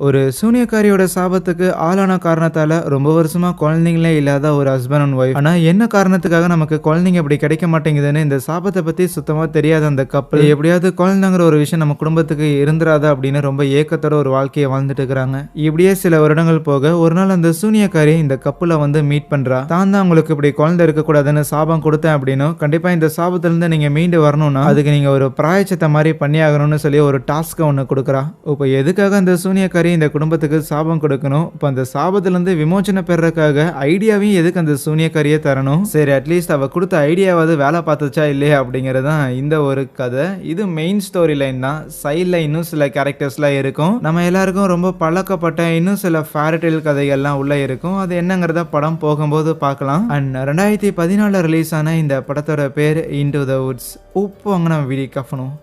ஒரு சூனியக்காரியோட சாபத்துக்கு ஆளான காரணத்தால ரொம்ப வருஷமா குழந்தைங்களே இல்லாத ஒரு ஹஸ்பண்ட் அண்ட் ஒய்ஃப் ஆனா என்ன காரணத்துக்காக நமக்கு குழந்தைங்க இப்படி கிடைக்க மாட்டேங்குதுன்னு இந்த சாபத்தை பத்தி சுத்தமா தெரியாத அந்த கப்பல் எப்படியாவது குழந்தைங்கிற ஒரு விஷயம் நம்ம குடும்பத்துக்கு இருந்துராதா அப்படின்னு ரொம்ப ஏக்கத்தோட ஒரு வாழ்க்கையை வாழ்ந்துட்டு இருக்கிறாங்க இப்படியே சில வருடங்கள் போக ஒரு நாள் அந்த சூனியக்காரி இந்த கப்பலை வந்து மீட் பண்றா. தான் தான் உங்களுக்கு இப்படி குழந்தை இருக்கக்கூடாதுன்னு சாபம் கொடுத்தேன் அப்படின்னும். கண்டிப்பா இந்த சாபத்துல இருந்து நீங்க மீண்டு வரணும்னா அதுக்கு நீங்க ஒரு பிராயச்சத்தை மாதிரி பண்ணியாகணும்னு சொல்லி ஒரு டாஸ்க்கை ஒன்று கொடுக்குறா. இப்போ எதுக்காக அந்த சூனியக்காரி இந்த குடும்பத்துக்கு சாபம் கொடுக்கணும். இப்போ அந்த சாபத்திலேருந்து விமோச்சனை பெறக்காக ஐடியாவையும் எதுக்கு அந்த சூனியக்காரியே தரணும்? சரி அட்லீஸ்ட் அவள் கொடுத்த ஐடியாவாவது வேலை பார்த்துச்சா இல்லையா அப்படிங்கிறது தான் இந்த ஒரு கதை. இது மெயின் ஸ்டோரி லைன் தான் சைடில் இன்னும் சில கேரக்டர்ஸ்லாம் இருக்கும். நம்ம எல்லாருக்கும் ரொம்ப பழக்கப்பட்ட இன்னும் சில ஃபேரடைல் கதைகள்லாம் உள்ளே இருக்கும். அது என்னங்கிறத படம் போகும்போது பார்க்கலாம். அண்ட் ரெண்டாயிரத்தி பதினாலில் ரிலீஸ் ஆன இந்த படத்தோட பேர் இன்டு த வுட்ஸ் உப்பு வாங்கின விடி கஃபனும்.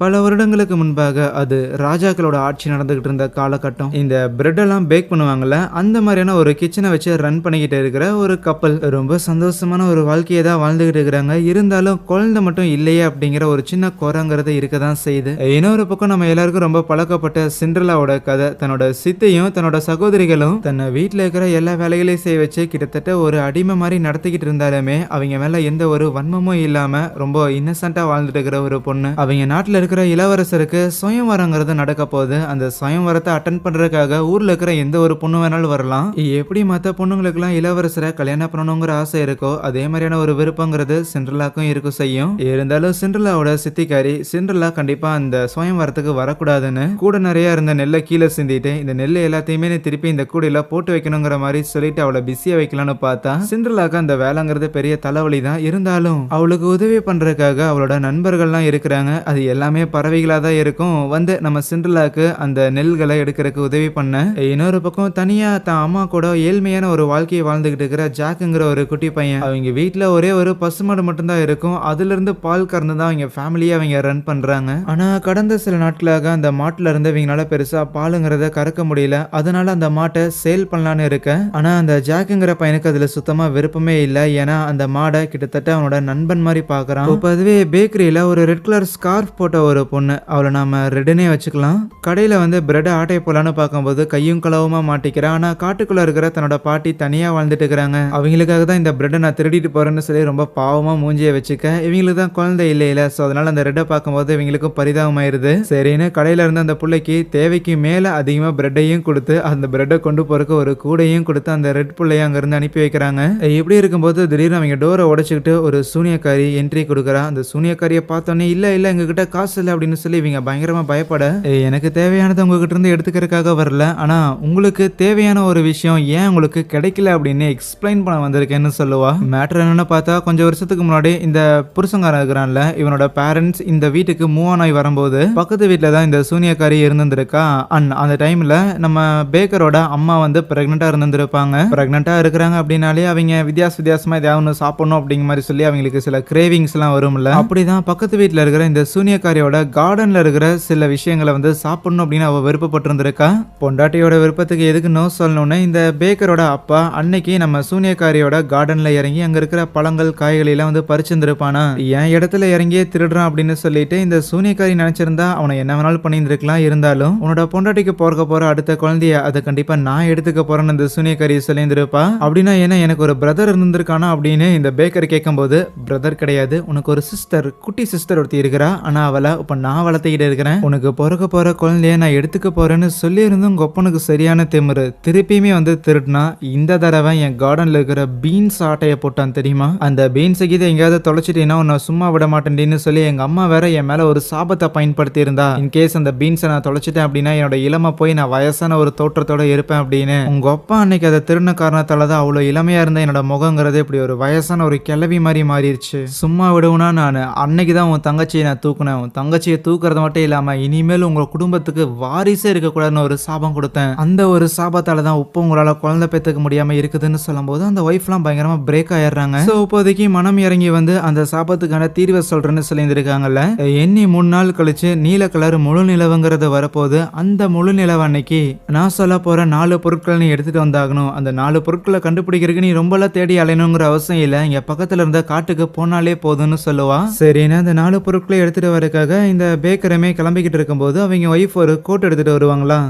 பல வருடங்களுக்கு முன்பாக அது ராஜாக்களோட ஆட்சி நடந்துகிட்டு இருந்த காலகட்டம். இந்த பிரெட்டெல்லாம் பேக் பண்ணுவாங்கல்ல அந்த மாதிரியான ஒரு கிச்சனை வச்சு ரன் பண்ணிக்கிட்டு இருக்கிற ஒரு கப்பல் ரொம்ப சந்தோஷமான ஒரு வாழ்க்கையை தான் வாழ்ந்துகிட்டு இருக்கிறாங்க. இருந்தாலும் குழந்தை மட்டும் இல்லையே அப்படிங்கிற ஒரு சின்ன குறைங்கிறது இருக்க தான் செய்யுது. இன்னொரு பக்கம் நம்ம எல்லாருக்கும் ரொம்ப பழக்கப்பட்ட சிண்ட்ரலாவோட கதை. தன்னோட சித்தையும் தன்னோட சகோதரிகளும் தன்னை வீட்டில் இருக்கிற எல்லா வேலைகளையும் செய்ய வச்சு கிட்டத்தட்ட ஒரு அடிமை மாதிரி நடத்திக்கிட்டு இருந்தாலுமே அவங்க மேல எந்த ஒரு வன்மமும் இல்லாம ரொம்ப இன்னசென்ட்டா வாழ்ந்துட்டு இருக்கிற ஒரு பொண்ணு. அவங்க நாட்டில் இருக்கிற இளவரசருக்கு சுயம்வரங்கிறது நடக்க போகுது. அந்த சுயம்வரத்தை அட்டன் பண்றதுக்காக ஊர்ல இருக்கிற எந்த ஒரு பொண்ணு வேணாலும் வரலாம். எப்படி மற்ற பொண்ணுங்களுக்குலாம் இளவரசரை கல்யாணம் பண்ணணுங்கிற ஆசை இருக்கோ அதே மாதிரியான ஒரு விருப்பங்கிறது சிண்ட்ரலாக்கும் இருக்கும் செய்யும். இருந்தாலும் சிண்ட்ரலாவோட சித்திக்காரி சிண்ட்ரலா கண்டிப்பா அந்த சுயம்வரத்துக்கு வரக்கூடாதுன்னு கூட நிறைய இருந்த நெல்லை கீழே சிந்திட்டு இந்த நெல் எல்லாத்தையுமே திருப்பி இந்த கூடையில போட்டு வைக்கணுங்கிற மாதிரி சொல்லிட்டு அவளை பிஸியா வைக்கலாம்னு பார்த்தா சிண்ட்ரலாக்கு அந்த வேலைங்கிறது பெரிய தலைவலி தான் இருந்தாலும் அவளுக்கு உதவி பண்றதுக்காக அவளோட நண்பர்கள்லாம் இருக்கிறாங்க. அது எல்லாமே பறவைகளாக தான் இருக்கும். வந்து நம்ம சிண்ட்ரலாவுக்கு அந்த நெல்களை எடுக்கிறதுக்கு உதவி பண்ண. இன்னொரு பக்கம் தனியாக தான் அம்மா கூட ஏழ்மையான ஒரு வாழ்க்கையை வாழ்ந்துகிட்டு இருக்கிற ஜாக்குங்கிற ஒரு குட்டி பையன். அவங்க வீட்டில் ஒரே ஒரு பசுமாடு மட்டும்தான் இருக்கும். அதுலேருந்து பால் கறந்து தான் அவங்க ஃபேமிலியை அவங்க ரன் பண்ணுறாங்க ஆனால் கடந்த சில நாட்களாக அந்த மாட்டில் இருந்து இவங்களால பெருசாக பாலுங்கிறத கறக்க முடியல. அதனால அந்த மாட்டை சேல் பண்ணலான்னு இருக்கேன். ஆனால் அந்த ஜாக்குங்கிற பையனுக்கு அதில் சுத்தமாக விருப்பமே இல்லை. ஏன்னா அந்த மாடை கிட்டத்தட்ட அவனோட நண்பன் மாதிரி பார்க்குறான். இப்போ அதுவே பேக்கரியில் ஒரு ரெட் கலர் ஸ்கார்ஃப் போட்ட ஒரு பொண்ணு. அவளை நாம ரெட்டுனே வச்சுக்கலாம். கடையில் வந்து பிரெட்டை ஆட்டை போலான்னு பார்க்கும்போது கையும் களவுமா மாட்டிக்கிறா. ஆனால் காட்டுக்குள்ளே இருக்கிற தன்னோட பாட்டி தனியாக வாழ்ந்துட்டு இருக்கிறாங்க. அவங்களுக்காக தான் இந்த பிரெட்டை நான் திருடிட்டு போறேன்னு சொல்லி ரொம்ப பாவமாக மூஞ்சியை வச்சுக்க. இவங்களுக்கு தான் குழந்தை இல்லை ஸோ அதனால் அந்த ரெட்டை பார்க்கும்போது இவங்களுக்கும் பரிதாபமாயிருது. சரின்னு கடையில் இருந்த அந்த பிள்ளைக்கு தேவைக்கு மேலே அதிகமாக பிரெட்டையும் கொடுத்து அந்த பிரெட்டை கொண்டு போகிறக்கு ஒரு கூடையும் கொடுத்து அந்த ரெட் பிள்ளையை அங்கேருந்து அனுப்பி வைக்கிறாங்க. இப்படி இருக்கும்போது திடீர்னு அவங்க டோரை உடைச்சிக்கிட்டு ஒரு சூனியக்காரி என்ட்ரி கொடுக்குறா. அந்த சூனியக்காரியை பார்த்தோன்னே இல்லை இல்லை எங்ககிட்ட காசு இல்லை அப்படின்னு சொல்லி இவங்க பயங்கரமா பயப்பட எனக்கு தேவையானதை உங்ககிட்ட இருந்து எடுத்துக்கிறதுக்காக வரல. ஆனால் உங்களுக்கு தேவையான ஒரு விஷயம் ஏன் உங்களுக்கு கிடைக்கல அப்படின்னு எக்ஸ்பிளைன் பண்ண வந்திருக்கேன்னு சொல்லுவா. மேட்ரு என்னென்னு பார்த்தா கொஞ்சம் வருஷத்துக்கு முன்னாடி இந்த புருஷங்காரன் இருக்கிறான்ல இவனோட பேரண்ட்ஸ் இந்த வீட்டுக்கு மூவ் ஆன் ஆகி வரும்போது பக்கத்து வீட்டில் தான் இந்த சூனியக்காரி இருந்திருக்கா அண்ட் அந்த டைம்ல நம்ம பேக்கரோட அம்மா வந்து ப்ரெக்னெண்ட்டாக இருந்திருப்பாங்க ப்ரெக்னெண்ட்டாக இருக்கிறாங்க அப்படின்னாலே அவங்க வித்தியாச வித்தியாசமா ஏதாவது ஒன்று சாப்பிடணும் அப்படிங்கிற மாதிரி சொல்லி அவங்களுக்கு சில கிரேவிங்ஸ்லாம் எல்லாம் வரும்ல. அப்படிதான் பக்கத்து வீட்டில் இருக்கிற இந்த சூனியக்காரி பொண்டாட்டியோட கார்டனில் இருக்கிற சில விஷயங்களை வந்து சாப்பிடணும் அப்படின்னு அவ விருப்பப்பட்டிருந்திருக்கா? பொண்டாட்டியோட விருப்பத்துக்கு எதுக்கு நோ சொல்லணும்னு இந்த பேக்கரோட அப்பா அன்னைக்கு நம்ம சூனியக்காரியோட கார்டனில் இறங்கி அங்க இருக்கிற பழங்கள் காய்களை எல்லாம் வந்து பறிச்சிருந்துருப்பானா? என் இடத்துல இறங்கியே திருடுறான் அப்படின்னு சொல்லிட்டு இந்த சூனியக்காரி நினைச்சிருந்தா அவனை என்ன வேணாலும் பண்ணியிருந்திருக்கலாம் இருந்தாலும் உன்னோட பொண்டாட்டிக்கு போறக்க போற அடுத்த குழந்தைய அதை கண்டிப்பா நான் எடுத்துக்க போறேன்னு இந்த சூனியக்காரி சொல்லியிருந்திருப்பா. அப்படின்னா ஏன்னா எனக்கு ஒரு பிரதர் இருந்திருக்கானா அப்படின்னு இந்த பேக்கர் கேட்கும்போது பிரதர் கிடையாது உனக்கு ஒரு சிஸ்டர் குட்டி சிஸ்டர் ஒருத்தி இருக்கிறா ஆனா அவளை இப்போ நான் வளர்த்துக்கிட்டு இருக்கிறேன். உனக்கு பிறக்க போகிற குழந்தைய நான் எடுத்துக்க போறேன்னு சொல்லியிருந்தும் உங்கள் ஒப்பனுக்கு சரியான திமிரு. திருப்பியுமே வந்து திருடினா இந்த தடவை என் கார்டனில் இருக்கிற பீன்ஸ் ஆட்டையை போட்டான் தெரியுமா? அந்த பீன்ஸை கீதை எங்கேயாவது தொலைச்சிட்டீங்கன்னா உன்னை சும்மா விட மாட்டேன்னு சொல்லி எங்கள் அம்மா வேற என் மேலே ஒரு சாபத்தை பயன்படுத்தி இருந்தா இன்கேஸ் அந்த பீன்ஸை நான் தொலைச்சிட்டேன் அப்படின்னா என்னோட இளமை போய் நான் வயசான ஒரு தோற்றத்தோட இருப்பேன் அப்படின்னு. உங்க அப்பா அன்னைக்கு அதை திருடின காரணத்தால தான் அவ்வளோ இளமையா இருந்த என்னோட முகங்கிறது இப்படி ஒரு வயசான ஒரு கிளவி மாதிரி மாறிடுச்சு. சும்மா விடுவேனா நான் அன்னைக்கு தான் உன் தங்கச்சியை நான் தூக்குனேன். உன் தங்கச்சியை தூக்குறது மட்டும் இல்லாம இனிமேல் உங்க குடும்பத்துக்கு வாரிசே இருக்கக்கூடாதுன்னு ஒரு சாபம் கொடுத்தேன். அந்த ஒரு சாபத்தால தான் உப்பு உங்களால குழந்தை பெற்றுக்க முடியாம இருக்குதுன்னு சொல்லும்போது அந்த ஒய்ஃப்லாம் பயங்கரமா பிரேக் ஆயிடுறாங்க. ஸோ இப்போதைக்கு மனம் இறங்கி வந்து அந்த சாபத்துக்கான தீர்வை சொல்றேன்னு சொல்லியிருந்திருக்காங்கல்ல? எண்ணி மூணு நாள் கழிச்சு நீல கலர் முழு நிலவுங்கிறது வரப்போது அந்த முழு நிலவு அன்னைக்கு நான் சொல்ல போற நாலு பொருட்கள் நீ எடுத்துட்டு வந்தாகணும். அந்த நாலு பொருட்களை கண்டுபிடிக்கிறதுக்கு நீ ரொம்பலாம் தேடி அலையணுங்கிற அவசியம் இல்லை. இங்க பக்கத்துல இருந்த காட்டுக்கு போனாலே போதும்னு சொல்லுவா. சரின்னு அந்த நாலு பொருட்களை எடுத்துட்டு வரதுக்காக இந்த பேக்கரமே கிளம்பிக்கிட்டு இருக்கும்போது அவங்க ஒய்ஃப் ஒரு கோட் எடுத்துட்டு வருவாங்களா?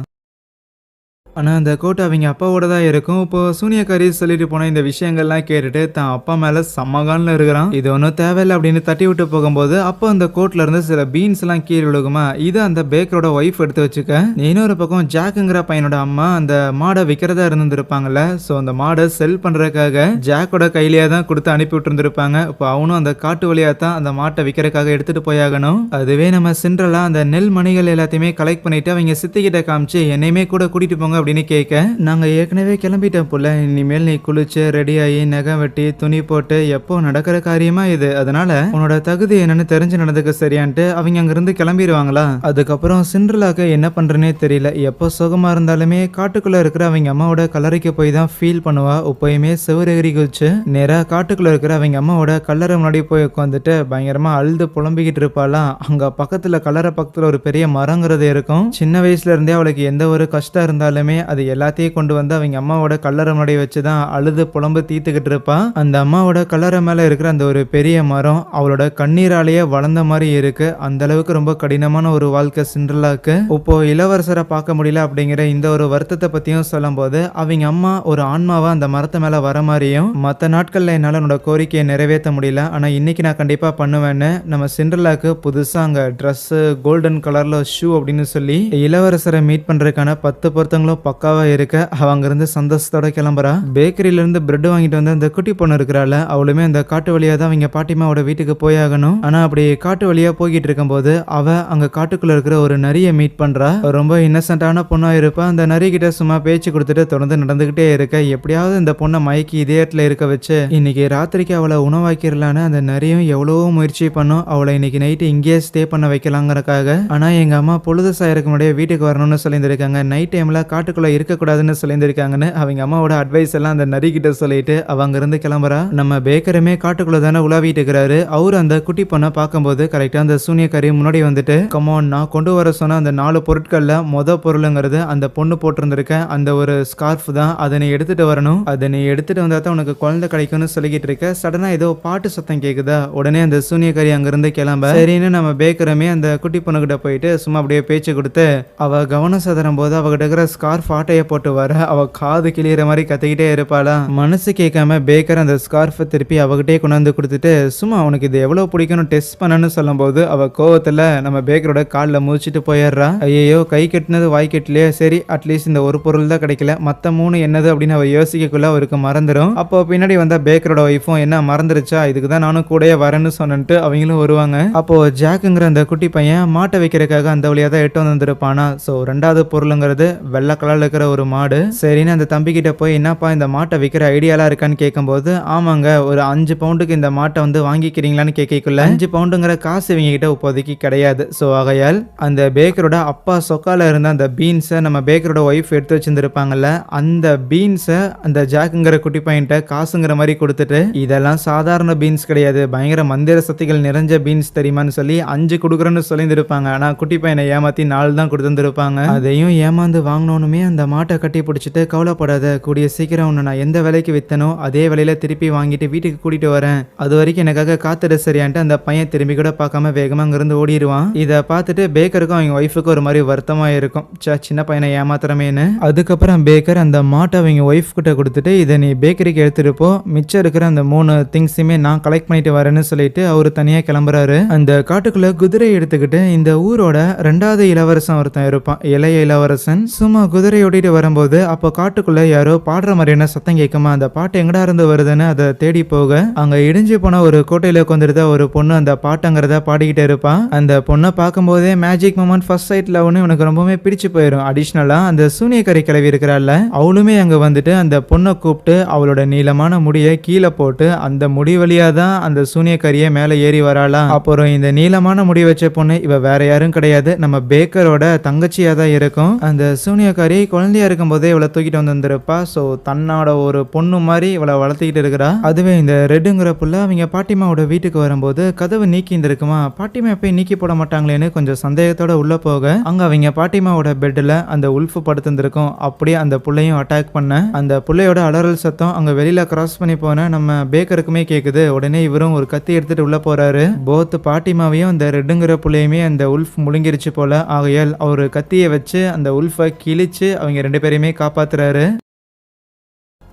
ஆனால் அந்த கோட் அவங்க அப்பாவோட தான் இருக்கும். இப்போ சூனியக்காரி சொல்லிட்டு போன இந்த விஷயங்கள்லாம் கேட்டுட்டு தான் அப்பா மேலே சம்மகானில் இருக்கிறான். இது ஒன்றும் தேவையில்லை அப்படின்னு தட்டி விட்டு போகும்போது அப்போ அந்த கோட்ல இருந்து சில பீன்ஸ் எல்லாம் கீழே விழுகுமா? இதை அந்த பேக்கரோட ஒய்ஃப் எடுத்து வச்சுக்க. இன்னொரு பக்கம் ஜாக்குங்கிற பையனோட அம்மா அந்த மாடை விற்கிறதா இருந்திருப்பாங்கல்ல ஸோ அந்த மாடை செல் பண்றதுக்காக ஜாக்கோட கையிலேயே தான் கொடுத்து அனுப்பி விட்டுருந்துருப்பாங்க. இப்போ அவனும் அந்த காட்டு வழியா தான் அந்த மாட்டை விற்கிறதுக்காக எடுத்துட்டு போயாகணும். அதுவே நம்ம சிண்ட்ரலா அந்த நெல் மணிகள் எல்லாத்தையுமே கலெக்ட் பண்ணிட்டு அவங்க சித்திக்கிட்ட காமிச்சு என்னையுமே கூட கூட்டிட்டு போங்க அப்படின்னு கேட்க நாங்கள் ஏற்கனவே கிளம்பிட்டோம் புள்ள இனிமேல் நீ குளிச்சு ரெடியாகி நகை வெட்டி துணி போட்டு எப்போ நடக்கிற காரியமா இது? அதனால உன்னோட தகுதி என்னன்னு தெரிஞ்சு நடந்துக்க சரியான்ட்டு அவங்க அங்கிருந்து கிளம்பிடுவாங்களா? அதுக்கப்புறம் சிண்ட்ரலாக்கு என்ன பண்றேனே தெரியல. எப்போ சுகமா இருந்தாலுமே காட்டுக்குள்ள இருக்கிற அவங்க அம்மாவோட கல்லறைக்கு போய் தான் ஃபீல் பண்ணுவா. எப்பயுமே சிவரகிரி குதிச்சு நேராக காட்டுக்குள்ள இருக்கிற அவங்க அம்மாவோட கல்லறை முன்னாடி போய் உட்காந்துட்டு பயங்கரமா அழுது புலம்பிக்கிட்டு இருப்பாளாம் அங்க பக்கத்துல கல்லறை பக்கத்துல ஒரு பெரிய மரங்கிறது இருக்கும். சின்ன வயசுல இருந்தே அவளுக்கு எந்த ஒரு கஷ்டம் இருந்தாலுமே அது எல்லாத்தையும் கொண்டு வந்து அவங்க அம்மாவோட கல்லறை முன்னாடி வச்சு தான் அழுது புலம்பு தீர்த்துக்கிட்டு இருப்பா. அந்த அம்மாவோட கல்லறை மேலே இருக்கிற அந்த ஒரு பெரிய மரம் அவளோட கண்ணீராலேயே வளர்ந்த மாதிரி இருக்கு. அந்த அளவுக்கு ரொம்ப கடினமான ஒரு வாழ்க்கை சிண்ட்ரலாக்கு இப்போ இளவரசரை பார்க்க முடியல அப்படிங்கிற இந்த ஒரு வருத்தத்தை பத்தியும் சொல்லும்போது அவங்க அம்மா ஒரு ஆன்மாவா அந்த மரத்து மேல வர மாதிரியும் மற்ற நாட்கள்ல என்னால என்னோட கோரிக்கையை நிறைவேற்ற முடியல. ஆனா இன்னைக்கு நான் கண்டிப்பா பண்ணுவேன்னு நம்ம சிண்ட்ரலாக்கு புதுசா அங்க ட்ரெஸ் கோல்டன் கலர்ல ஷூ அப்படின்னு சொல்லி இளவரசரை மீட் பண்றதுக்கான பத்து பொருத்தங்களும் பக்காவாக இருக்க அவள் அங்கேருந்து சந்தோஷத்தோட கிளம்புறா. பேக்கரியிலேருந்து பிரெட் வாங்கிட்டு வந்து அந்த குட்டி பொண்ணு இருக்கிறாள் அவளுமே அந்த காட்டு வழியாக தான் அவங்க பாட்டிமாவோட வீட்டுக்கு போயாகணும். ஆனால் அப்படி காட்டு வழியாக போய்கிட்டு இருக்கும்போது அவள் அங்கே காட்டுக்குள்ளே இருக்கிற ஒரு நரியை மீட் பண்ணுறா ரொம்ப இன்னசென்ட்டான பொண்ணாக இருப்பா. அந்த நரி கிட்ட சும்மா பேச்சு கொடுத்துட்டு தொடர்ந்து நடந்துக்கிட்டே இருக்க. எப்படியாவது இந்த பொண்ணை மயக்கி இதயத்தில் இருக்க வச்சு இன்னைக்கு ராத்திரிக்கு அவளை உணவாக்கிடலான்னு அந்த நரியும் எவ்வளவோ முயற்சி பண்ணும். அவளை இன்னைக்கு நைட்டு இங்கேயே ஸ்டே பண்ண வைக்கலாங்கிறக்காக. ஆனால் எங்கள் அம்மா பொழுது சாயருக்கு முன்னாடியே வீட்டுக்கு வரணும்னு சொல்லியிருந்திருக்காங்க. நைட் டைமில் காட்டு காட்டுக்குள்ளே இருக்கக்கூடாதுன்னு சொல்லியிருந்திருக்காங்கன்னு அவங்க அம்மாவோட அட்வைஸ் எல்லாம் அந்த நரி கிட்ட சொல்லிட்டு அவ அங்கிருந்து கிளம்புறா. நம்ம பேக்கருமே காட்டுக்குள்ள தானே உலாவிட்டு இருக்கிறாரு. அவரு அந்த குட்டி பொண்ணை பார்க்கும்போது கரெக்டாக அந்த சூனியக்காரி முன்னாடி வந்துட்டு கமான் நான் கொண்டு வர சொன்ன அந்த நாலு பொருட்களில் மொத பொருளுங்கிறது அந்த பொண்ணு போட்டிருந்திருக்க அந்த ஒரு ஸ்கார்ஃப் தான். அதை நீ எடுத்துட்டு வரணும். அதை நீ எடுத்துட்டு வந்தா தான் உனக்கு குழந்தை கிடைக்கும்னு சொல்லிக்கிட்டு இருக்க. சடனாக ஏதோ பாட்டு சத்தம் கேக்குதா? உடனே அந்த சூனியக்காரி அங்கிருந்து கிளம்ப. சரின்னு நம்ம பேக்கருமே அந்த குட்டி பொண்ணுகிட்ட போயிட்டு சும்மா அப்படியே பேச்சு கொடுத்து அவ கவனம் சதறும் போது அவகிட்ட இருக்கிற ஸ்கார்ஃப் ஆட்டையை போட்டு வர அவ காது கிளியிற மாதிரி கத்திக்கிட்டே இருப்பாளா? மனசு கேட்காம பேக்கர் அந்த ஸ்கார்ஃபை திருப்பி அவகிட்டே கொண்டாந்து கொடுத்துட்டு சும்மா அவனுக்கு இது எவ்வளவு பிடிக்கும்னு டெஸ்ட் பண்ணணும்னு சொல்லும்போது அவ கோவத்துல நம்ம பேக்கரோட காலில் முடிச்சுட்டு போயிடுறா. ஐயோ கை கட்டினது வாய் கட்டலையே. சரி அட்லீஸ்ட் இந்த ஒரு பொருள் தான் கிடைக்கல. மத்த மூணு என்னது அப்படின்னு அவ யோசிக்கக்குள்ள அவருக்கு மறந்துடும் அப்போ பின்னாடி வந்த பேக்கரோட ஒய்ஃபும் என்ன மறந்துருச்சா? இதுக்கு தான் நானும் கூடயே வரேன்னு சொன்னிட்டு அவங்களும் வருவாங்க. அப்போ ஜாக்குங்கிற அந்த குட்டி பையன் மாட்டை வைக்கிறதுக்காக அந்த வழியா தான் எட்டு வந்திருப்பானா? ஸோ ரெண்டாவது பொருளுங்கிறது வெள்ளை கலர்ல இருக்கிற ஒரு மாடு. சரின்னு அந்த தம்பி கிட்ட போய் என்னப்பா இந்த மாட்டை விற்கிற ஐடியாலாம் இருக்கான்னு கேட்கும்போது ஆமாங்க ஒரு அஞ்சு பவுண்டுக்கு இந்த மாட்டை வந்து வாங்கிக்கிறீங்களான்னு கேட்கக்குள்ள அஞ்சு பவுண்டுங்கிற காசு இவங்க கிட்ட இப்போதைக்கு கிடையாது. ஸோ ஆகையால் அந்த பேக்கரோட அப்பா சொக்கால இருந்த அந்த பீன்ஸை நம்ம பேக்கரோட ஒய்ஃப் எடுத்து வச்சிருந்துருப்பாங்கல்ல அந்த பீன்ஸை அந்த ஜாக்குங்கிற குட்டி பையன்ட்ட காசுங்கிற மாதிரி கொடுத்துட்டு இதெல்லாம் சாதாரண பீன்ஸ் கிடையாது. பயங்கர மந்திர சக்திகள் நிறைஞ்ச பீன்ஸ் தெரியுமான்னு சொல்லி அஞ்சு கொடுக்குறேன்னு சொல்லியிருந்திருப்பாங்க. ஆனால் குட்டி பையனை ஏமாத்தி நாலு தான் கொடுத்துருந்துருப்பாங்க. அதையும் ஏமாந்து வாங்கினோனுமே அந்த மாட்டை கட்டி பிடிச்சிட்டு கவலைப்படாத கூடிய சீக்கிரம் ஒன்று நான் எந்த விலைக்கு வித்தனோ அதே விலையில திருப்பி வாங்கிட்டு வீட்டுக்கு கூட்டிட்டு வரேன். அது வரைக்கும் எனக்காக காத்துட சரியான்ட்டு அந்த பையன் திரும்பி கூட பார்க்காம வேகமா அங்கிருந்து ஓடிடுவான். இதை பார்த்துட்டு பேக்கருக்கும் அவங்க ஒய்ஃபுக்கு ஒரு மாதிரி வருத்தமா இருக்கும். ச்சே சின்ன பையனை ஏமாத்துறமேன்னு. அதுக்கப்புறம் பேக்கர் அந்த மாட்டை அவங்க ஒய்ஃப் கிட்ட கொடுத்துட்டு இதை நீ பேக்கரிக்கு எடுத்துருப்போ மிச்சம் இருக்கிற அந்த மூணு திங்ஸுமே நான் கலெக்ட் பண்ணிட்டு வரேன்னு சொல்லிட்டு அவர் தனியா கிளம்புறாரு. அந்த காட்டுக்குள்ள குதிரை எடுத்துக்கிட்டு இந்த ஊரோட ரெண்டாவது இளவரசன் ஒருத்தன் இருப்பான். இளைய இளவரசன். சும்மா குதிரை ஓட்டிட்டு வரும்போது அப்போ காட்டுக்குள்ள யாரோ பாடுற மாதிரியான சத்தம் கேட்குமா அந்த பாட்டு எங்கடா இருந்து வருதுன்னு அதை தேடி போக அங்க இடிஞ்சு போன ஒரு கோட்டையில உட்காந்துருந்த ஒரு பொண்ணு அந்த பாட்டுங்கிறத பாடிக்கிட்டே இருப்பான் அந்த பொண்ணை பார்க்கும்போதே மேஜிக் மூமெண்ட் ஃபர்ஸ்ட் சைட் லவ்னு உனக்கு ரொம்பவுமே பிடிச்சு போயிடும் அடிஷ்னலா அந்த சூனியக்கரை கிளவி இருக்கிறாள்ல அவளுமே அங்க வந்துட்டு அந்த பொண்ணை கூப்பிட்டு அவளோட நீளமான முடியை கீழே போட்டு அந்த முடி வழியா தான் அந்த சூனியக்கரியை மேலே ஏறி வராளா? அப்புறம் இந்த நீளமான முடி வச்ச பொண்ணு இவ வேற யாரும் கிடையாது. நம்ம பேக்கரோட தங்கச்சியா தான் இருக்கும். அந்த சூனியக்காரி குழந்தையா இருக்கும்போதே இவளை தூக்கிட்டு வந்து வந்திருப்பா. ஸோ தன்னோட ஒரு பொண்ணு மாதிரி இவளை வளர்த்திக்கிட்டு இருக்கிறா. அதுவே இந்த ரெட்டுங்கிற புள்ள அவங்க பாட்டிமாவோட வீட்டுக்கு வரும்போது கதவு நீக்கி இருந்திருக்குமா? பாட்டிமா போய் நீக்கி போட மாட்டாங்களேன்னு கொஞ்சம் சந்தேகத்தோட உள்ள போக அங்க அவங்க பாட்டிமாவோட பெட்ல அந்த உல்ஃப் படுத்திருந்திருக்கும் அப்படியே அந்த புள்ளையும் அட்டாக் பண்ண அந்த புள்ளையோட அலறல் சத்தம் அங்க வெளியில கிராஸ் பண்ணி போன நம்ம பேக்கருக்குமே கேக்குது. உடனே இவரும் ஒரு கத்தி எடுத்துட்டு உள்ள போறாரு. போத் பாட்டிமாவையும் அந்த ரெட்டுங்கிற புள்ளையுமே அந்த உல்ஃப் முழுங்கிருச்சு போல. ஆகையால் அவர் கத்தியை வச்சு அந்த உல்ஃபை கிழிச்சு அவங்க ரெண்டு பேரையுமே காப்பாத்துறாரு.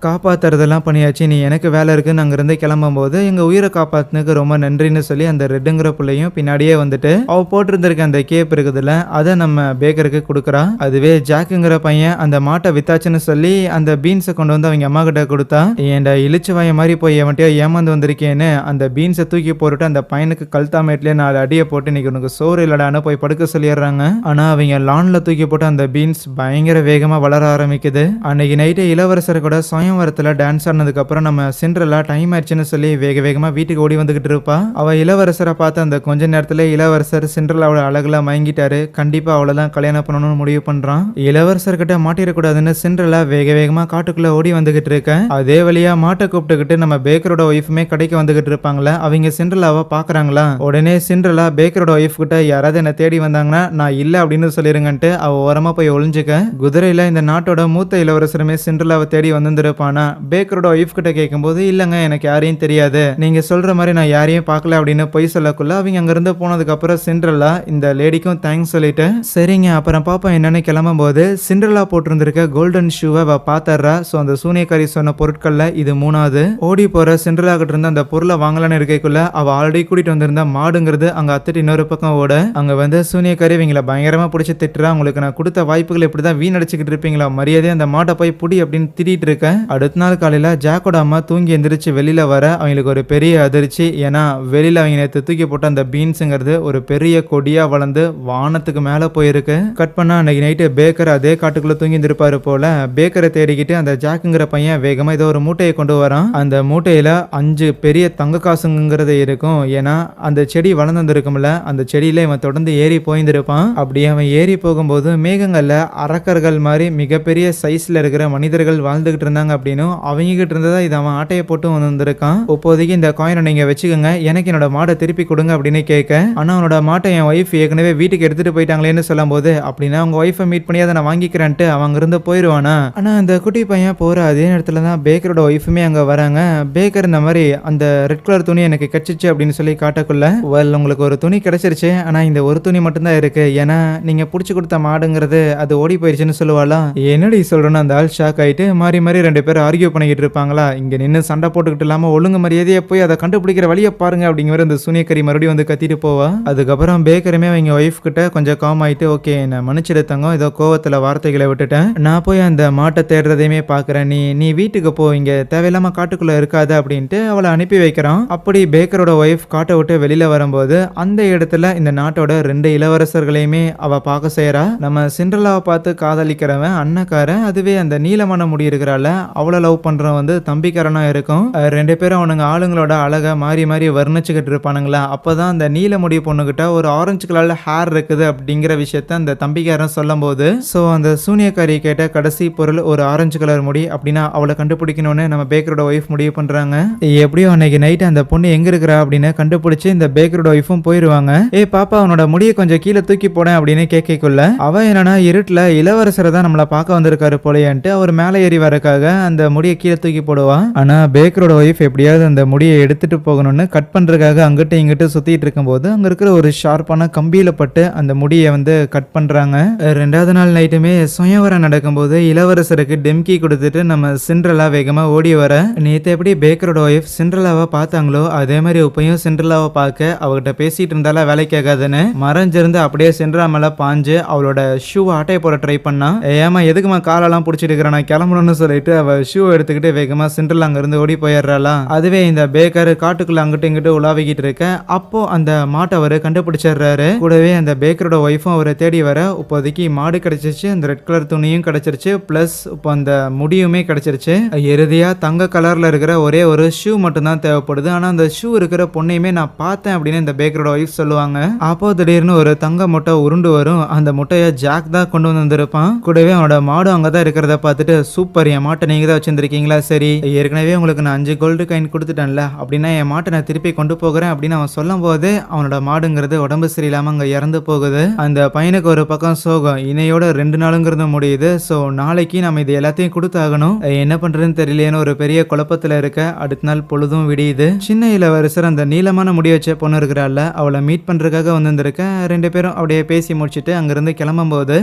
காப்பாத்துறதெல்லாம் பண்ணியாச்சு. நீ எனக்கு வேலை இருக்குன்னு அங்கேருந்து கிளம்பும்போது எங்கள் உயிரை காப்பாத்துனதுக்கு ரொம்ப நன்றின்னு சொல்லி அந்த ரெட்டுங்கிற பிள்ளையும் பின்னாடியே வந்துட்டு அவ போட்டிருந்திருக்க அந்த கேப் இருக்குதுல்ல அதை நம்ம பேக்கருக்கு கொடுக்குறா. அதுவே ஜாக்குங்கிற பையன் அந்த மாட்டை வித்தாச்சுன்னு சொல்லி அந்த பீன்ஸை கொண்டு வந்து அவங்க அம்மா கிட்ட கொடுத்தா ஏன்டா இழிச்சு வாய மாதிரி போய் எவன்ட்டியோ ஏமாந்து வந்திருக்கேன்னு அந்த பீன்ஸை தூக்கி போட்டுட்டு அந்த பையனுக்கு கல்தாமேட்லேயே நாலு அடியை போட்டு இன்னைக்கு உனக்கு சோறு இல்லடான்னு போய் படுக்க சொல்லிடுறாங்க. ஆனால் அவங்க லான்ல தூக்கி போட்டு அந்த பீன்ஸ் பயங்கர வேகமாக வளர ஆரம்பிக்குது. அன்னைக்கு நைட்டு இளவரசர் கூட சுயம்வரத்துல டான்ஸ் ஆனதுக்கப்புறம் நம்ம சிண்ட்ரலா டைம் ஆயிடுச்சுன்னு சொல்லி வேக வேகமாக வீட்டுக்கு ஓடி வந்துக்கிட்டு இருப்பா. அவள் இளவரசரை பார்த்து அந்த கொஞ்ச நேரத்தில் இளவரசர் சிண்ட்ரலாவோட அழகில் மயங்கிட்டாரு. கண்டிப்பாக அவளை தான் கல்யாணம் பண்ணணும்னு முடிவு பண்ணுறான் இளவரசர்கிட்ட மாட்டிடக்கூடாதுன்னு சிண்ட்ரலா வேக வேகமாக காட்டுக்குள்ளே ஓடி வந்துகிட்டு இருக்கேன் அதே வழியா மாட்டை கூப்பிட்டுக்கிட்டு நம்ம பேக்கரோட ஒய்ஃபுமே கடைக்கு வந்துகிட்டு இருப்பாங்களே அவங்க சிண்ட்ரலாவை பார்க்குறாங்களா? உடனே சிண்ட்ரலா பேக்கரோட ஒய்ஃப் கிட்ட யாராவது என்னை தேடி வந்தாங்கன்னா நான் இல்லை அப்படின்னு சொல்லிருங்கன்ட்டு அவள் ஓரமாக போய் ஒளிஞ்சுக்க. குதிரையில் இந்த நாட்டோட மூத்த இளவரசருமே சிண்ட்ரலாவை தேடி வந்திருப்பானா பேக்கரோட ஒய்ஃப் கிட்ட கேட்கும்போது இல்லைங்க எனக்கு யாரையும் தெரியாது. நீங்க சொல்ற மாதிரி நான் யாரையும் பார்க்கல அப்படின்னு பொய் சொல்லக்குள்ள அவங்க அங்கேருந்து போனதுக்கப்புறம் போனதுக்கு அப்புறம் சிண்ட்ரலா இந்த லேடிக்கும் தேங்க்ஸ் சொல்லிட்டு சரிங்க அப்புறம் பாப்பா என்னன்னு கிளம்பும் போது சிண்ட்ரலா போட்டிருந்திருக்க கோல்டன் ஷூவை அவ பாத்தர்றா. ஸோ அந்த சூனியக்காரி சொன்ன பொருட்கள்ல இது மூணாவது. ஓடி போற சிண்ட்ரலா கிட்ட இருந்து அந்த பொருளை வாங்கலான்னு இருக்கைக்குள்ள அவ ஆல்ரெடி கூட்டிட்டு வந்திருந்த மாடுங்கிறது அங்க அத்துட்டு இன்னொரு பக்கம் ஓட அங்க வந்து சூனியக்காரி இவங்கள பயங்கரமா பிடிச்சி திட்டுறா. உங்களுக்கு நான் கொடுத்த வாய்ப்புகள் இப்படிதான் வீணடிச்சுக்கிட்டு இருப்பீங்களா? மரியாதை அந்த மாட்டை போய் புடி அப்படின்னு திட்டிட்டு இருக்கேன் அடுத்த நாள் காலையில் ஜாக்கோட அம்மா தூங்கி எந்திரிச்சு வெளியில் வர அவங்களுக்கு ஒரு பெரிய அதிர்ச்சி. ஏன்னா வெளியில் அவங்க நேற்று தூக்கி போட்ட அந்த பீன்ஸுங்கிறது ஒரு பெரிய கொடியாக வளர்ந்து வானத்துக்கு மேலே போயிருக்கு. கட் பண்ணா அன்னைக்கு நைட்டு பேக்கர் அதே காட்டுக்குள்ளே தூங்கி இருந்திருப்பாரு போல பேக்கரை தேடிக்கிட்டு அந்த ஜாக்குங்கிற பையன் வேகமாக ஏதோ ஒரு மூட்டையை கொண்டு வரான். அந்த மூட்டையில் அஞ்சு பெரிய தங்க காசுங்கிறது இருக்கும். ஏன்னா அந்த செடி வளர்ந்து வந்திருக்கும்ல அந்த செடியில் இவன் தொடர்ந்து ஏறி போயிருந்திருப்பான். அப்படி அவன் ஏறி போகும்போது மேகங்களில் அரக்கர்கள் மாதிரி மிகப்பெரிய சைஸில் இருக்கிற மனிதர்கள் வாழ்ந்துகிட்டு இருந்தாங்க அப்படின்னும் அவங்க கிட்ட இருந்ததா இது அவன் ஆட்டையை போட்டு வந்து வந்திருக்கான் இப்போதைக்கு இந்த காயினை நீங்க வச்சுக்கோங்க. எனக்கு என்னோட மாடை திருப்பி கொடுங்க அப்படின்னு கேட்க ஆனா அவனோட மாட்டை என் ஒய்ஃப் ஏற்கனவே வீட்டுக்கு எடுத்துட்டு போயிட்டாங்களேன்னு சொல்லும்போது அப்படின்னா அவங்க ஒய்ஃபை மீட் பண்ணி அதை நான் வாங்கிக்கிறேன்ட்டு அவங்க இருந்து போயிடுவானா ஆனா அந்த குட்டி பையன் போற அதே நேரத்துல தான் பேக்கரோட ஒய்ஃபுமே அங்க வராங்க. பேக்கர் இந்த மாதிரி அந்த ரெட் கலர் துணி எனக்கு கிடைச்சிச்சு அப்படின்னு சொல்லி காட்டக்குள்ள well உங்களுக்கு ஒரு துணி கிடைச்சிருச்சு. ஆனா இந்த ஒரு துணி மட்டும்தான் இருக்கு. ஏன்னா நீங்க புடிச்சு கொடுத்த மாடுங்கிறது அது ஓடி போயிருச்சுன்னு சொல்லுவாளா என்னடி சொல்றேன்னு அந்த ஆள் ஷாக் ஆயிட்டு மாறி மாறி ரெண்டு பேர் ஆர்கியூ பண்ணிக்கிட்டு இருப்பாங்களா? இங்கே நின்று சண்டை போட்டுக்கிட்டு இல்லாமல் ஒழுங்கு மரியாதையை போய் அதை கண்டுபிடிக்கிற வழியை பாருங்க அப்படிங்கிற அந்த சூனியக்கறி மறுபடியும் வந்து கத்திட்டு போவா. அதுக்கப்புறம் பேக்கருமே அவங்க ஒய்ஃப் கிட்ட கொஞ்சம் காம் ஆயிட்டு ஓகே நான் மன்னிச்சிடு தங்கம். ஏதோ கோவத்தில் வார்த்தைகளை விட்டுட்டேன். நான் போய் அந்த மாட்டை தேடுறதையுமே பார்க்குறேன். நீ நீ வீட்டுக்கு போ. இங்க தேவையில்லாம காட்டுக்குள்ள இருக்காது அப்படின்ட்டு அவளை அனுப்பி வைக்கிறான். அப்படி பேக்கரோட ஒய்ஃப் காட்டை விட்டு வெளியில வரும்போது அந்த இடத்துல இந்த நாட்டோட ரெண்டு இளவரசர்களையுமே அவ பார்க்க செய்யறா நம்ம சிண்ட்ரலாவை பார்த்து காதலிக்கிறவன் அண்ணக்காரன் அதுவே அந்த நீளமான முடி இருக்கிறால அவ்வளோ லவ் பண்றவன் வந்து தம்பிக்காரனாக இருக்கும். ரெண்டு பேரும் அவனுங்க ஆளுங்களோட அழகை மாறி மாறி வர்ணிச்சுக்கிட்டு இருப்பானுங்களா? அப்பதான் அந்த நீல முடி பொண்ணுக்கிட்ட ஒரு ஆரஞ்சு கலரில் ஹேர் இருக்குது அப்படிங்கிற விஷயத்த அந்த தம்பிக்காரன் சொல்லும் போது ஸோ அந்த சூனியக்காரி கேட்ட கடைசி பொருள் ஒரு ஆரஞ்சு கலர் முடி அப்படின்னா அவளை கண்டுபிடிக்கணும்னு நம்ம பேக்கரோட ஒய்ஃப் முடிவு பண்ணுறாங்க எப்படியோ அன்னைக்கு நைட் அந்த பொண்ணு எங்கே இருக்கிறா அப்படின்னு கண்டுபிடிச்சி இந்த பேக்கரோட ஒய்ஃபும் போயிடுவாங்க ஏ பாப்பா அவனோட முடியை கொஞ்சம் கீழே தூக்கி போடேன் அப்படின்னு கேட்கக்குள்ள அவன் என்னன்னா இருட்டில் இளவரசரை தான் நம்மளை பார்க்க வந்திருக்காரு போலையான்ட்டு அவர் மேலே ஏறி வரக்காக அந்த முடியை கீழே தூக்கி போடுவா? ஆனா பேக்கரோட ஒய்ஃப் எப்படியாவது அந்த முடியை எடுத்துட்டு போகணும்னு கட் பண்றதுக்காக அங்கிட்டு இங்கிட்டு சுத்திட்டு இருக்கும்போது அங்க இருக்கிற ஒரு ஷார்ப்பான கம்பியில பட்டு அந்த முடியை வந்து கட் பண்றாங்க. ரெண்டாவது நாள் நைட்டுமே சுயவரம் நடக்கும்போது இளவரசருக்கு டெம்கி கொடுத்துட்டு நம்ம சிண்ட்ரலா வேகமா ஓடி வர நேத்து எப்படி பேக்கரோட ஒய்ஃப் சிண்ட்ரலாவை பார்த்தாங்களோ அதே மாதிரி இப்பயும் சிண்ட்ரலாவை பார்க்க அவகிட்ட பேசிட்டு இருந்தால வேலை கேட்காதுன்னு மறைஞ்சிருந்து அப்படியே சிண்ட்ரா மேல பாஞ்சு அவளோட ஷூ ஆட்டையை போட ட்ரை பண்ணா. ஏமா எதுக்குமா காலெல்லாம் பிடிச்சிட்டு இருக்கிற நான் கிளம்பணும்னு சொல்லிட்டு அவ ஷூ எடுத்துக்கிட்டு வேகமா சென்ட்ரல் அங்கேருந்து ஓடி போயிடுறாளா? அதுவே இந்த பேக்கர் காட்டுக்குள்ள அங்கிட்டு இங்கிட்டு உலாவிக்கிட்டு இருக்க அப்போ அந்த மாட்டை அவரு கண்டுபிடிச்சிடுறாரு. கூடவே அந்த பேக்கரோட ஒய்ஃபும் அவரை தேடி வர இப்போதைக்கு மாடு கிடைச்சிருச்சு அந்த ரெட் கலர் துணியும் கிடைச்சிருச்சு பிளஸ் இப்போ அந்த முடியுமே கிடைச்சிருச்சு. இறுதியா தங்க கலர்ல இருக்கிற ஒரே ஒரு ஷூ மட்டும்தான் தேவைப்படுது. ஆனா அந்த ஷூ இருக்கிற பொண்ணையுமே நான் பார்த்தேன் அப்படின்னு இந்த பேக்கரோட ஒய்ஃப் சொல்லுவாங்க. அப்போ திடீர்னு ஒரு தங்க முட்டை உருண்டு வரும். அந்த முட்டையை ஜாக் தான் கொண்டு வந்து வந்திருப்பான். கூடவே அவனோட மாடு அங்கே தான் இருக்கிறத பார்த்துட்டு சூப்பர் என் மாட்டை நீங்கள் தான் வச்சுருக்கீங்களா சரி ஏற்கனவே உங்களுக்கு நான் அஞ்சு கோல்டு காயின் கொடுத்துட்டேன்ல. அப்படின்னா என் மாட்டை நான் திருப்பி கொண்டு போகிறேன் அப்படின்னு அவன் சொல்லும் போது அவனோட மாடுங்கிறது உடம்பு சரியில்லாமல் அங்கே இறந்து போகுது. அந்த பையனுக்கு ஒரு பக்கம் சோகம் இணையோட ரெண்டு நாளுங்கிறது முடியுது. ஸோ நாளைக்கு நம்ம இது எல்லாத்தையும் கொடுத்தாகணும். என்ன பண்ணுறதுன்னு தெரியலையேன்னு ஒரு பெரிய குழப்பத்தில் இருக்க அடுத்த நாள் பொழுதும் விடியுது. சின்ன இளவரசர் அந்த நீளமான முடி வச்ச பொண்ணு இருக்கிறாள் அவளை மீட் பண்ணுறதுக்காக வந்திருந்திருக்க ரெண்டு பேரும் அப்படியே பேசி முடிச்சுட்டு அங்கேருந்து கிளம்பும்போது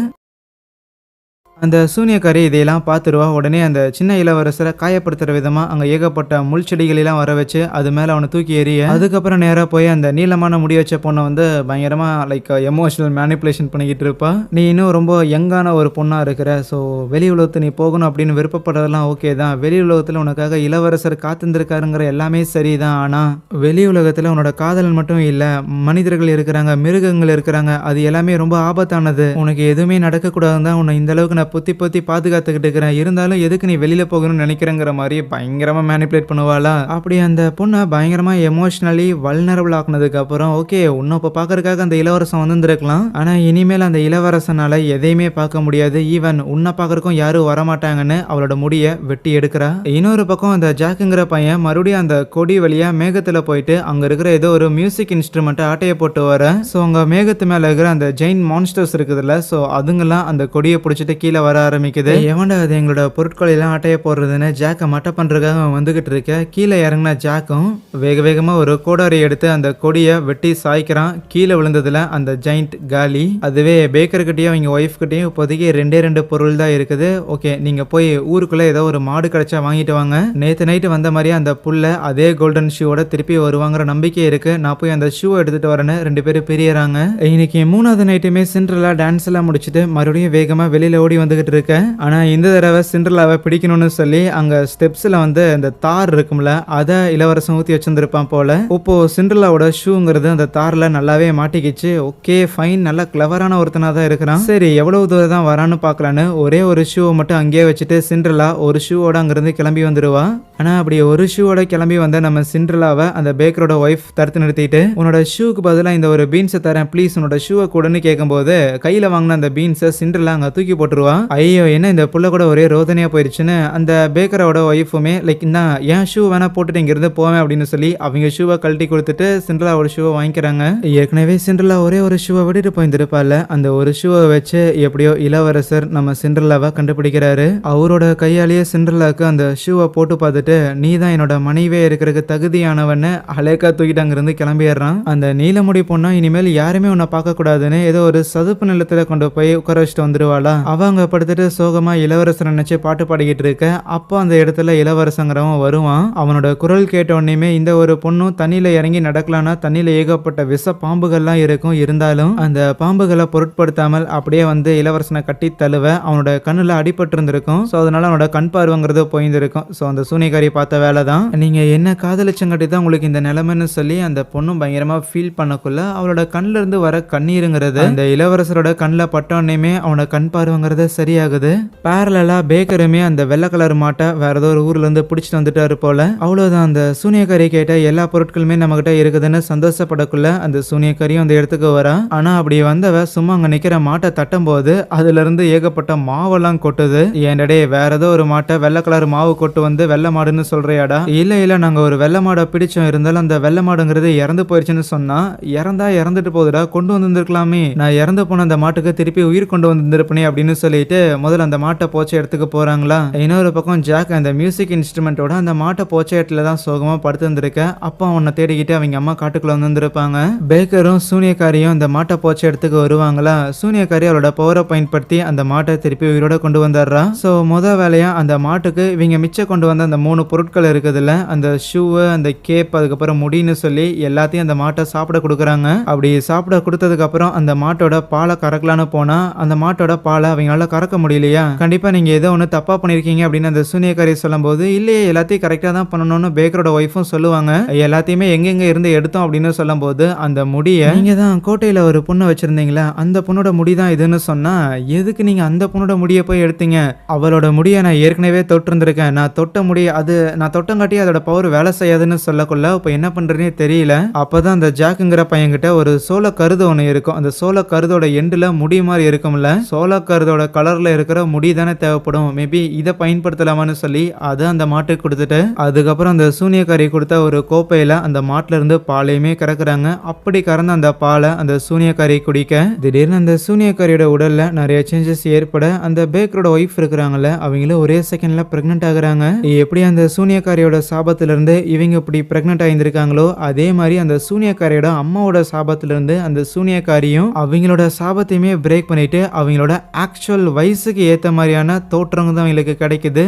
அந்த சூனியக்காரி இதையெல்லாம் பார்த்துருவா. உடனே அந்த சின்ன இளவரசரை காயப்படுத்துகிற விதமாக அங்கே ஏகப்பட்ட முள் செடிகளெல்லாம் வர வச்சு அது மேலே அவனை தூக்கி எறிய அதுக்கப்புறம் நேராக போய் அந்த நீளமான முடி வச்ச பொண்ணை வந்து பயங்கரமாக லைக் எமோஷனல் மேனிப்புலேஷன் பண்ணிக்கிட்டு இருப்பா. நீ இன்னும் ரொம்ப யங்கான ஒரு பொண்ணாக இருக்கிற ஸோ வெளி உலகத்து நீ போகணும் அப்படின்னு விருப்பப்படுறதெல்லாம் ஓகே தான். வெளி உலகத்தில் உனக்காக இளவரசர் காத்திருந்திருக்காருங்கிற எல்லாமே சரிதான். ஆனால் வெளி உலகத்தில் உன்னோட காதலன் மட்டும் இல்லை மனிதர்கள் இருக்கிறாங்க மிருகங்கள் இருக்கிறாங்க அது எல்லாமே ரொம்ப ஆபத்தானது. உனக்கு எதுவுமே நடக்கக்கூடாதுன்னு தான் உன்னை இந்த அளவுக்கு நான் பொத்தி பொத்தி பாதுகாத்துக்கிட்டு இருக்கிறேன். இருந்தாலும் எதுக்கு நீ வெளியில போகணும்னு நினைக்கிறேங்கிற மாதிரி பயங்கரமா மேனிப்புலேட் பண்ணுவாளா? அப்படி அந்த பொண்ணை பயங்கரமா எமோஷனலி வல்னரபிள் ஆக்குனதுக்கு அப்புறம் ஓகே உன்னை இப்போ பார்க்கறதுக்காக அந்த இளவரசன் வந்துருந்துருக்கலாம். ஆனா இனிமேல் அந்த இளவரசனால எதையுமே பார்க்க முடியாது. ஈவன் உன்னை பார்க்கறக்கும் யாரும் வரமாட்டாங்கன்னு அவளோட முடியை வெட்டி எடுக்கிறா. இன்னொரு பக்கம் அந்த ஜாக்குங்கிற பையன் மறுபடியும் அந்த கொடி வழியா மேகத்துல போயிட்டு அங்க இருக்கிற ஏதோ ஒரு மியூசிக் இன்ஸ்ட்ருமெண்ட்டை ஆட்டையை போட்டு வர ஸோ அங்க மேகத்து மேல இருக்கிற அந்த ஜெயின் மான்ஸ்டர்ஸ் இருக்குதுல்ல ஸோ அதுங்கெல்லாம் அந்த கொடியை பிடிச்சிட்டு கீழே வர ஆரம்பிக்குது. எவன்டா அது எங்களோட பொருட்கள் எல்லாம் அட்டைய போடுறதுன்னு ஜாக்கை மட்டை பண்றதுக்காக அவன் வந்துகிட்டு இருக்க. கீழே இறங்கின ஜாக்கும் வேக வேகமா ஒரு கோடாரி எடுத்து அந்த கொடியை வெட்டி சாய்க்கிறான். கீழே விழுந்ததுல அந்த ஜெயிண்ட் காலி. அதுவே பேக்கர் கிட்டயும் அவங்க ஒய்ஃப் கிட்டயும் இப்போதைக்கு ரெண்டே ரெண்டு பொருள் தான் இருக்குது. ஓகே நீங்க போய் ஊருக்குள்ள ஏதோ ஒரு மாடு கிடைச்சா வாங்கிட்டு வாங்க. நேத்து நைட்டு வந்த மாதிரியே அந்த புல்ல அதே கோல்டன் ஷூவோட திருப்பி வருவாங்கிற நம்பிக்கை இருக்கு. நான் போய் அந்த ஷூ எடுத்துட்டு வரேன்னு ரெண்டு பேரும் பிரியறாங்க. இன்னைக்கு மூணாவது நைட்டுமே சென்ட்ரலா டான்ஸ் எல்லாம் முடிச்சுட்டு மறுபடியும் வேகமா வெளியில ஓடி வந்துக்கிட்டு இருக்கேன் ஆனால் இந்த தடவை சிண்ட்ரலாவை பிடிக்கணும்னு சொல்லி அங்கே ஸ்டெப்ஸில் வந்து அந்த தார் இருக்கும்ல அதை இளவரசன் ஊற்றி வச்சுருந்துருப்பான் போல். இப்போ சிண்ட்ரலாவோட ஷூங்கிறது அந்த தாரில் நல்லாவே மாட்டிக்கிச்சு. ஓகே ஃபைன் நல்லா கிளவரான ஒருத்தனாக தான் இருக்கிறான். சரி எவ்வளோ தூரம் தான் வரான்னு பார்க்கலான்னு ஒரே ஒரு ஷூவை மட்டும் அங்கேயே வச்சுட்டு சிண்ட்ரலா ஒரு ஷூவோட அங்கேருந்து கிளம்பி வந்துடுவா ஆனால் அப்படி ஒரு ஷூவோட கிளம்பி வந்த நம்ம சிண்ட்ரலாவை அந்த பேக்கரோட ஒய்ஃப் தடுத்து நிறுத்திட்டு உன்னோட ஷூக்கு பதிலாக இந்த ஒரு பீன்ஸை தரேன் ப்ளீஸ் உன்னோட ஷூவை கூடன்னு கேட்கும்போது கையில் வாங்கின அந்த பீன்ஸை சிண்ட்ரலா அங்கே தூக்கி போட்டுருவா. ஐயோ என்ன இந்த புள்ள கூட ஒரே ரோதனையா போயிருச்சுன்னு அந்த பேக்கரோட ஒய்ஃபுமே லைக் நான் என் ஷூ வேணா போட்டுட்டு இங்கிருந்து போவேன் அப்படின்னு சொல்லி அவங்க ஷூவை கழட்டி கொடுத்துட்டு சிண்ட்ரலாவோட ஷூவை வாங்கிக்கிறாங்க. ஏற்கனவே சிண்ட்ரலா ஒரே ஒரு ஷூவை விட்டுட்டு போயிருந்திருப்பால அந்த ஒரு ஷூவை வச்சு எப்படியோ இளவரசர் நம்ம சிண்ட்ரலாவை கண்டுபிடிக்கிறாரு. அவரோட கையாலேயே சிண்ட்ரலாவுக்கு அந்த ஷூவை போட்டு பார்த்துட்டு நீ தான் என்னோட மனைவியே இருக்கிறதுக்கு தகுதியானவன்னு அலேக்கா தூக்கிட்டு அங்கிருந்து கிளம்பிடுறான். அந்த நீலமுடி பொண்ணா இனிமேல் யாருமே உன்னை பார்க்க கூடாதுன்னு ஏதோ ஒரு சதுப்பு நிலத்துல கொண்டு போய் உட்கார வச்சுட்டு வந்துருவாளா? அவங்க படுத்துட்டு சோகமாக இளவரசன் நினச்சி பாட்டு பாடிக்கிட்டு இருக்க அப்போ அந்த இடத்துல இளவரசங்கிறவன் வருவான். அவனோட குரல் கேட்ட இந்த ஒரு பொண்ணும் தண்ணியில் இறங்கி நடக்கலான்னா தண்ணியில் ஏகப்பட்ட விஷ பாம்புகள்லாம் இருக்கும். இருந்தாலும் அந்த பாம்புகளை பொருட்படுத்தாமல் அப்படியே வந்து இளவரசனை கட்டி தழுவ அவனோட கண்ணில் அடிபட்டு இருந்திருக்கும் ஸோ அதனால அவனோட கண் பார்வைங்கிறது போயிருந்திருக்கும் ஸோ அந்த சூனிகாரி பார்த்த வேலை தான். நீங்கள் என்ன காதலிச்சங்காட்டி தான் உங்களுக்கு இந்த நிலைமைன்னு சொல்லி அந்த பொண்ணும் பயங்கரமாக ஃபீல் பண்ணக்குள்ள அவளோட கண்ணுல இருந்து வர கண்ணீருங்கிறது அந்த இளவரசரோட கண்ணில் பட்டோன்னே அவனோட கண் பார்வைங்கிறத சரியாகுது. பேரலா பேக்கருமே அந்த வெள்ளை கலர் மாட்டை வேற ஏதோ ஒரு ஊர்ல இருந்து பிடிச்சிட்டு வந்துட்டாரு போல. அவ்வளவுதான் அந்த சூனியக்காரி கேட்ட எல்லா பொருட்களுமே நம்ம கிட்ட இருக்குதுன்னு சந்தோஷப்படக்குள்ள அந்த சூனியக்காரியும் அந்த இடத்துக்கு வரா. ஆனா அப்படி வந்தவ சும்மா அங்க நிக்கிற மாட்டை தட்டும் போது அதுல இருந்து ஏகப்பட்ட மாவெல்லாம் கொட்டுது. ஏன்டடே வேற ஏதோ ஒரு மாட்டை வெள்ளை கலர் மாவு கொட்டு வந்து வெள்ளை மாடுன்னு சொல்றியாடா? இல்ல இல்ல நாங்க ஒரு வெள்ளை மாடை பிடிச்சோம். இருந்தாலும் அந்த வெள்ளை மாடுங்கிறது இறந்து போயிடுச்சுன்னு சொன்னா இறந்தா இறந்துட்டு போகுதுடா. கொண்டு வந்திருக்கலாமே நான் இறந்து போன அந்த மாட்டுக்கு திருப்பி உயிர் கொண்டு வந்திருப்பனே அப்படின்னு சொல்லி சொல்லிட்டு முதல்ல அந்த மாட்டை போச்ச இடத்துக்கு போகிறாங்களா இன்னொரு பக்கம் ஜாக் அந்த மியூசிக் இன்ஸ்ட்ருமெண்ட்டோட அந்த மாட்டை போச்ச இடத்துல தான் சோகமாக படுத்து இருந்திருக்க அப்பா அவனை தேடிக்கிட்டு அவங்க அம்மா காட்டுக்குள்ளே வந்திருப்பாங்க பேக்கரும் சூனியக்காரியும் அந்த மாட்டை போச்ச இடத்துக்கு வருவாங்களா? சூனியக்காரி அவளோட பவரை பயன்படுத்தி அந்த மாட்டை திருப்பி உயிரோட கொண்டு வந்துடுறா. ஸோ முத வேலையா அந்த மாட்டுக்கு இவங்க மிச்சம் கொண்டு வந்த அந்த மூணு பொருட்கள் இருக்குதுல்ல அந்த ஷூவு அந்த கேப் அதுக்கப்புறம் முடின்னு சொல்லி எல்லாத்தையும் அந்த மாட்டை சாப்பிட கொடுக்குறாங்க. அப்படி சாப்பிட கொடுத்ததுக்கு அப்புறம் அந்த மாட்டோட பாலை கறக்கலான்னு போனால் அந்த மாட்டோட பாலை அவங்களால கறக்க முடியலையா? கண்டிப்பா நீங்க ஏதோ ஒன்று தப்பா பண்ணிருக்கீங்க அப்படின்னு அந்த சூனியக்காரி சொல்லும்போது இல்லையே எல்லாத்தையும் கரெக்டா தான் பண்ணணும்னு பேக்கரோட ஒய்ஃபும் சொல்லுவாங்க. எல்லாத்தையுமே எங்கெங்க இருந்து எடுத்தோம்? அப்படின்னு சொல்லும்போது அந்த முடியை நீங்க தான் கோட்டையில ஒரு பொண்ணு வச்சிருந்தீங்களா? அந்த பொண்ணோட முடி தான் இதுன்னு சொன்னா எதுக்கு நீங்க அந்த பொண்ணோட முடியை போய் எடுத்தீங்க? அவளோட முடியை நான் ஏற்கனவே தொட்டிருந்திருக்கேன். நான் தொட்ட முடிய அது நான் தொட்டங்காட்டி அதோட பவர் வேலை செய்யாதுன்னு சொல்லக்குள்ள இப்போ என்ன பண்றேனே தெரியல. அப்பதான் அந்த ஜாக்குங்கிற பையன்கிட்ட ஒரு சோள கருது ஒன்று இருக்கும். அந்த சோள கருதோட எண்டுல முடி மாதிரி இருக்கும்ல? சோள கருதோட கலரில் இருக்கிற முடி தானே தேவைப்படும். மேபி இதை பயன்படுத்தலாமான்னு சொல்லி அதை அந்த மாட்டுக்கு கொடுத்துட்டு அதுக்கப்புறம் அந்த சூனியக்காரி கொடுத்த ஒரு கோப்பையில் அந்த மாட்டிலேருந்து பாலையுமே கறக்குறாங்க. அப்படி கறந்த அந்த பாலை அந்த சூனியக்காரி குடிக்க திடீர்னு அந்த சூனியக்காரியோட உடலில் நிறைய சேஞ்சஸ் ஏற்பட அந்த பேக்கரோட ஒய்ஃப் இருக்கிறாங்கல்ல அவங்களும் ஒரே செகண்டில் ப்ரெக்னென்ட் ஆகுறாங்க. எப்படி அந்த சூனியக்காரியோட சாபத்திலிருந்து இவங்க இப்படி ப்ரெக்னென்ட் ஆகியிருக்காங்களோ அதே மாதிரி அந்த சூனியக்காரியோட அம்மாவோட சாபத்திலிருந்து அந்த சூனியக்காரியும் அவங்களோட சாபத்தையுமே பிரேக் பண்ணிட்டு அவங்களோட ஆக்சுவல் வயசுக்கு ஏத்த மாதிரியான தோற்றங்க தான் இவங்களுக்கு கிடைக்குது.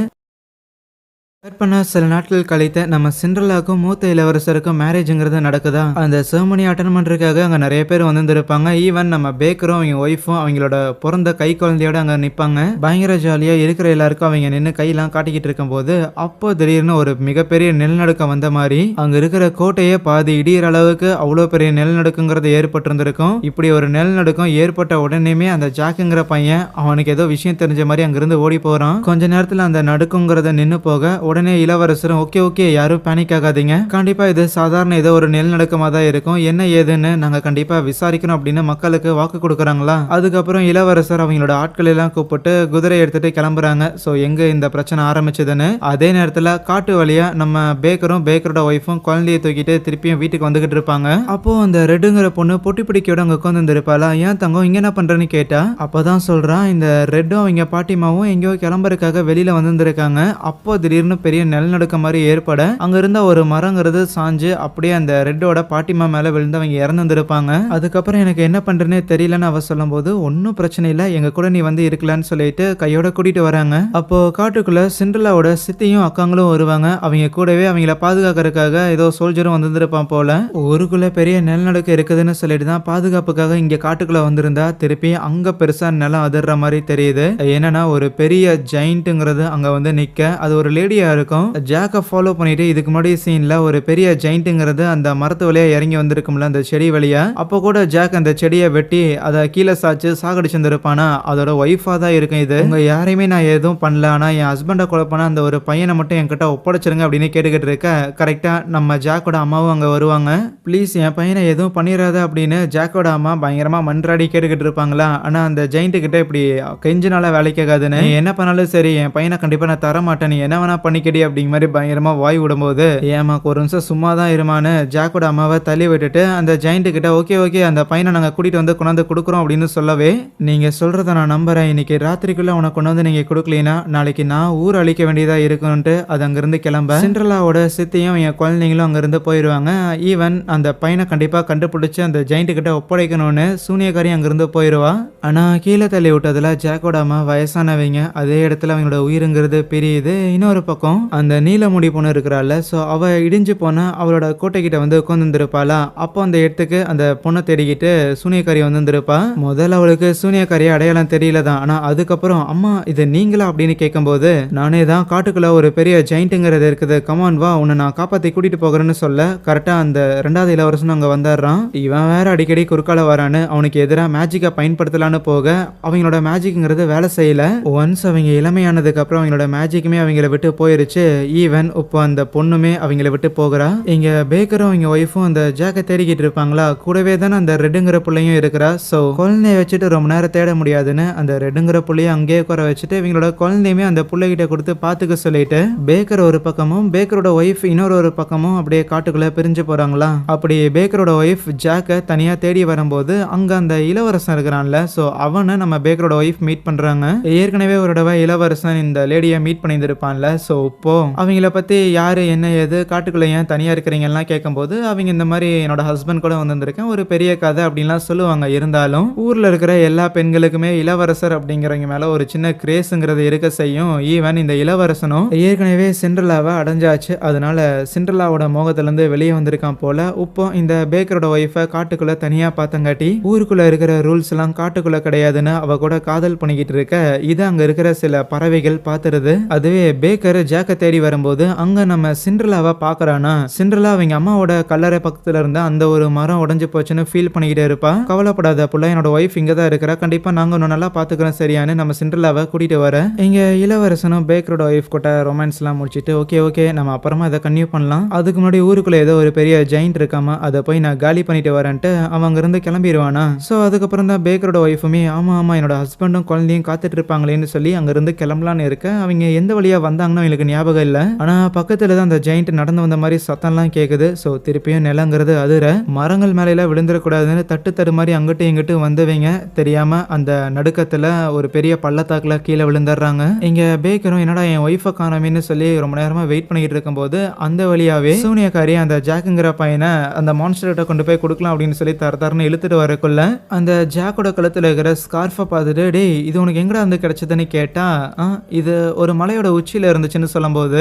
பண்ண சில நாட்கள் கழித்த நம்ம சிண்ட்ரலாக்கும் மூத்த இளவரசருக்கும் மேரேஜுங்கிறது நடக்குதா? அந்த செர்மனி அட்டன் பண்ணுறதுக்காக அங்கே நிறைய பேர் வந்திருப்பாங்க ஈவன் நம்ம பேக்கரும் அவங்க ஒய்ஃபும் அவங்களோட பிறந்த கை குழந்தையோட அங்கே நிற்பாங்க பயங்கர ஜாலியாக இருக்கிற எல்லாருக்கும் அவங்க நின்று கையெல்லாம் காட்டிக்கிட்டு இருக்கும்போது அப்போ திடீர்னு ஒரு மிகப்பெரிய நிலநடுக்கம் வந்த மாதிரி அங்கே இருக்கிற கோட்டையே பாதி இடிகிற அளவுக்கு அவ்வளோ பெரிய நிலநடுக்கங்கிறது ஏற்பட்டிருந்திருக்கும். இப்படி ஒரு நிலநடுக்கம் ஏற்பட்ட உடனேமே அந்த ஜாக்குங்கிற பையன் அவனுக்கு ஏதோ விஷயம் தெரிஞ்ச மாதிரி அங்கிருந்து ஓடி போகிறான் கொஞ்ச நேரத்தில் அந்த நடுக்குங்கிறத நின்று போக உடனே இளவரசரும் ஓகே ஓகே யாரும் பேனிக் ஆகாதீங்க. கண்டிப்பா இது சாதாரண ஏதோ ஒரு நிலநடுக்கமா தான் இருக்கும். என்ன ஏதுன்னு நாங்க கண்டிப்பா விசாரிக்கணும் அப்படின்னு மக்களுக்கு வாக்கு கொடுக்குறாங்களா? அதுக்கப்புறம் இளவரசர் அவங்களோட ஆட்கள் எல்லாம் கூப்பிட்டு குதிரை எடுத்துட்டு கிளம்புறாங்க. ஸோ எங்க இந்த பிரச்சனை ஆரம்பிச்சதுன்னு? அதே நேரத்துல காட்டு வழியா நம்ம பேக்கரும் பேக்கரோட ஒய்ஃபும் குழந்தைய தூக்கிட்டு திருப்பியும் வீட்டுக்கு வந்துகிட்டு இருப்பாங்க. அப்போ அந்த ரெட்டுங்கிற பொண்ணு பொட்டி பிடிக்கையோட அங்க உட்காந்து இருந்திருப்பாளா ஏன் தங்கம் இங்க என்ன பண்றேன்னு கேட்டா? அப்பதான் சொல்றான் இந்த ரெட்டும் அவங்க பாட்டிமாவும் எங்கேயோ கிளம்புறதுக்காக வெளியில வந்திருக்காங்க அப்போ திடீர்னு பெரிய நிலநடுக்கம் மாதிரி ஏற்பட அங்க இருந்த ஒரு மரங்கிறது சாஞ்சு அப்படியே அந்த ரெட்டோட பாட்டிமா மேல விழுந்து அவங்க இறந்து வந்திருப்பாங்க. அதுக்கப்புறம் எனக்கு என்ன பண்றேனே தெரியலன்னு அவ சொல்லும்போது ஒன்றும் பிரச்சனை இல்லை எங்க கூட நீ வந்து இருக்கலான்னு சொல்லிட்டு கையோட கூட்டிட்டு வராங்க. அப்போ காட்டுக்குள்ள சிண்ட்ரலாவோட சித்தியும் அக்காங்களும் வருவாங்க. அவங்க கூடவே அவங்கள பாதுகாக்கிறதுக்காக ஏதோ சோல்ஜரும் வந்திருப்பான் போல. ஊருக்குள்ள பெரிய நிலநடுக்கம் இருக்குதுன்னு சொல்லிட்டு தான் பாதுகாப்புக்காக இங்க காட்டுக்குள்ள வந்திருந்தா திருப்பி அங்க பெருசா நிலம் அதிர்ற மாதிரி தெரியுது. என்னன்னா ஒரு பெரிய ஜெயிண்ட்டுங்கிறது அங்க வந்து நிக்க. அது ஒரு லேடியை இருக்கும். ஜாக்கை ஃபாலோ பண்ணிட்டு இதுக்கு முன்னாடி சீனில் ஒரு பெரிய ஜெயிண்ட்டுங்கிறது அந்த மரத்து வழியாக இறங்கி வந்திருக்கும்ல அந்த செடி வழியாக அப்போ கூட ஜாக் அந்த செடியை வெட்டி அதை கீழே சாச்சு சாகடிச்சிருந்திருப்பானா அதோட ஒய்ஃபாக தான் இருக்கும் இது. உங்க யாரையுமே நான் எதுவும் பண்ணல. ஆனால் என் ஹஸ்பண்டை கொலை அந்த ஒரு பையனை மட்டும் என்கிட்ட ஒப்படைச்சிருங்க அப்படின்னு கேட்டுக்கிட்டு இருக்க. கரெக்டாக நம்ம ஜாக்கோட அம்மாவும் அங்கே வருவாங்க. ப்ளீஸ் என் பையனை எதுவும் பண்ணிடாத அப்படின்னு ஜாக்கோட அம்மா பயங்கரமாக மன்றாடி கேட்டுக்கிட்டு இருப்பாங்களா? ஆனால் அந்த ஜெயிண்ட்டு கிட்ட இப்படி கெஞ்சினால வேலை கேட்காதுன்னு என்ன பண்ணாலும் சரி என் பையனை கண்டிப்பாக நான் தர மாட்டேன் நீ என்ன வேணா பண்ணிக்கடி அப்படிங்கிற மாதிரி பயங்கரமாக வாய் விடும்போது ஏமா ஒரு நிமிஷம் சும்மா தான் இருமான்னு ஜாக்கோட அம்மாவை தள்ளி விட்டுட்டு அந்த ஜெயிண்ட் கிட்ட ஓகே ஓகே அந்த பையனை நாங்கள் கூட்டிட்டு வந்து கொண்டாந்து கொடுக்குறோம் அப்படின்னு சொல்லவே நீங்கள் சொல்கிறத நான் நம்புகிறேன் இன்னைக்கு ராத்திரிக்குள்ளே உனக்கு கொண்டு வந்து நீங்கள் கொடுக்கலனா நாளைக்கு நான் ஊர் அழிக்க வேண்டியதாக இருக்குன்ட்டு அது அங்கேருந்து கிளம்ப. சிண்ட்ரலாவோட சித்தியும் என் குழந்தைங்களும் அங்கேருந்து போயிடுவாங்க ஈவன் அந்த பையனை கண்டிப்பாக கண்டுபிடிச்சி அந்த ஜெயிண்ட் கிட்ட ஒப்படைக்கணும்னு சூனியக்காரி அங்கேருந்து போயிடுவா ஆனால் கீழே தள்ளி விட்டதில் ஜாக்கோட அம்மா வயசானவங்க அதே இடத்துல அவங்களோட உயிருங்கிறது பிரியுது. இன்னொரு பக்கம் அந்த நீலமுடி பொண்ணு இருக்கிறாள் ஸோ அவள் இடிஞ்சு போனால் அவளோட கோட்டைக்கிட்ட வந்து உட்காந்துருப்பாளா அப்போ அந்த இடத்துக்கு அந்த பொண்ணை தேடிக்கிட்டு சூனியக்காரி வந்துருப்பா முதல்ல அவளுக்கு சூனியக்காரியை அடையாளம் தெரியல தான். ஆனால் அதுக்கப்புறம் அம்மா இது நீங்களா? அப்படின்னு கேட்கும்போது நானே தான் காட்டுக்குள்ள ஒரு பெரிய ஜெயிண்ட்டுங்கிறது இருக்குது. கமான் வா உன்னை நான் காப்பாத்தி கூட்டிட்டு போகிறேன்னு சொல்ல கரெக்டாக அந்த ரெண்டாவது இளவரசன் அங்கே வந்துடுறான். இவன் வேற அடிக்கடி குறுக்கால வரான்னு அவனுக்கு எதிராக மேஜிக்கை பயன்படுத்தலான்னு போக அவங்களோட மேஜிக்ங்கிறது வேலை செய்யல. ஒன்ஸ் அவங்க இளமையானதுக்கு அப்புறம் அவங்களோட மேஜிக்குமே அவங்கள விட்டு போயிருச்சு. ஈவன் இப்போ அந்த பொண்ணுமே அவங்கள விட்டு போகிறா. இங்க பேக்கரும் அவங்க ஒய்ஃபும் அந்த ஜாக்கை தேடிக்கிட்டு இருப்பாங்களா? கூடவே தானே அந்த ரெட்டுங்கிற பிள்ளையும் இருக்கிறா. ஸோ குழந்தைய வச்சுட்டு ரொம்ப நேரம் தேட முடியாதுன்னு அந்த ரெட்டுங்கிற புள்ளைய அங்கேயே குறை வச்சுட்டு இவங்களோட குழந்தையுமே அந்த பிள்ளைகிட்ட கொடுத்து பார்த்துக்க சொல்லிட்டு பேக்கர் ஒரு பக்கமும் பேக்கரோட ஒய்ஃப் இன்னொரு ஒரு பக்கமும் அப்படியே காட்டுக்குள்ள பிரிஞ்சு போறாங்களா? அப்படி பேக்கரோட ஒய்ஃப் ஜாக்கை தனியா தேடி வரும்போது அங்க அந்த இளவரசன் இருக்கிறான்ல. ஸோ அவனை நம்ம பேக்கரோட ஒய்ஃப் மீட் பண்றாங்க. ஏற்கனவே ஒரு தடவை இளவரசன் இந்த லேடியை மீட் பண்ணியிருந்திருப்பான்ல. ஸோ இப்போ அவங்கள பற்றி யாரு என்ன ஏது காட்டுக்குள்ளே ஏன் தனியாக இருக்கிறீங்கலாம் கேட்கும்போது அவங்க இந்த மாதிரி என்னோட ஹஸ்பண்ட் கூட வந்திருக்கேன் ஒரு பெரிய கதை அப்படின்லாம் சொல்லுவாங்க. இருந்தாலும் ஊரில் இருக்கிற எல்லா பெண்களுக்குமே இளவரசர் அப்படிங்கிறவங்க மேலே ஒரு சின்ன கிரேஸுங்கிறது இருக்க செய்யும். ஈவன் இந்த இளவரசனும் ஏற்கனவே சிண்ட்ரலாவை அடைஞ்சாச்சு. அதனால சிண்ட்ரலாவோட மோகத்திலேருந்து வெளியே வந்திருக்கான் போல இப்போ இந்த பேக்கரோட ஒய்ஃபை காட்டுக்குள்ளே தனியாக பார்த்தங்காட்டி ஊருக்குள்ளே இருக்கிற ரூல்ஸ் எல்லாம் காட்டுக்குள்ளே கிடையாதுன்னு அவ கூட காதல் பண்ணிக்கிட்டு இருக்க. இது அங்கே இருக்கிற சில பறவைகள் பார்த்துருது அதுவே பேக்கர் ஜாக்கை தேடி வரும்போது அங்கே நம்ம சிண்ட்ரலாவை பார்க்குறானா சிண்ட்ரலா அவங்க அம்மாவோட கல்லறை பக்கத்தில் இருந்த அந்த ஒரு மரம் உடஞ்சு போச்சுன்னு ஃபீல் பண்ணிக்கிட்டே இருப்பா. கவலைப்படாத புள்ள என்னோட ஒய்ஃப் இங்கே தான் இருக்கிறா. கண்டிப்பாக நாங்கள் இன்னும் நல்லா பார்த்துக்கிறோம் சரியான்னு நம்ம சிண்ட்ரலாவை கூட்டிகிட்டு வர. இங்கே இளவரசனும் பேக்கரோட ஒய்ஃப் கூட ரொமான்ஸ்லாம் முடிச்சுட்டு ஓகே ஓகே நம்ம அப்புறமா இதை கன்யூ பண்ணலாம். அதுக்கு முன்னாடி ஊருக்குள்ளே ஏதோ ஒரு பெரிய ஜெயிண்ட் இருக்காம அதை போய் நான் காலி பண்ணிட்டு வரேன்ட்டு அவங்க இருந்து கிளம்பிடுவானா ஸோ அதுக்கப்புறம் தான் பேக்கரோட ஒய்ஃபுமே ஆமாம் ஆமாம் என்னோட ஹஸ்பண்டும் குழந்தையும் காத்துட்டு இருப்பாங்களேன்னு சொல்லி அங்கேருந்து கிளம்பலான்னு இருக்க அவங்க எந்த வழியாக வந்தாங்கன்னு அவங்களுக்கு எனக்கு ஞாபகம் இல்ல. ஆனா பக்கத்துல தான் அந்த ஜெயிண்ட் நடந்து வந்த மாதிரி சத்தம்லாம் கேக்குது. ஸோ திருப்பியும் நிலங்கிறது அதிர மரங்கள் மேல விழுந்துடக்கூடாதுன்னு தட்டு தடு மாதிரி அங்கிட்டு இங்கிட்டு வந்தவங்க தெரியாம அந்த நடுக்கத்துல ஒரு பெரிய பள்ளத்தாக்குல கீழே விழுந்துடுறாங்க. இங்க பேக்கரும் என்னடா என் ஒய்ஃபை காணாமின்னு சொல்லி ரொம்ப நேரமா வெயிட் பண்ணிட்டு இருக்கும்போது அந்த வழியாவே சூனியக்காரி அந்த ஜாக்குங்கிற பையனை அந்த மான்ஸ்டர்கிட்ட கொண்டு போய் கொடுக்கலாம் அப்படின்னு சொல்லி தர தரன்னு இழுத்துட்டு வரக்குள்ள அந்த ஜாக்கோட கழுத்துல இருக்கிற ஸ்கார்ஃபை பார்த்துட்டு டேய் இது உனக்கு எங்கடா வந்து கிடைச்சதுன்னு கேட்டா இது ஒரு மலையோட உச்சியில இருந்துச்சுன்னு சொல்லும்போது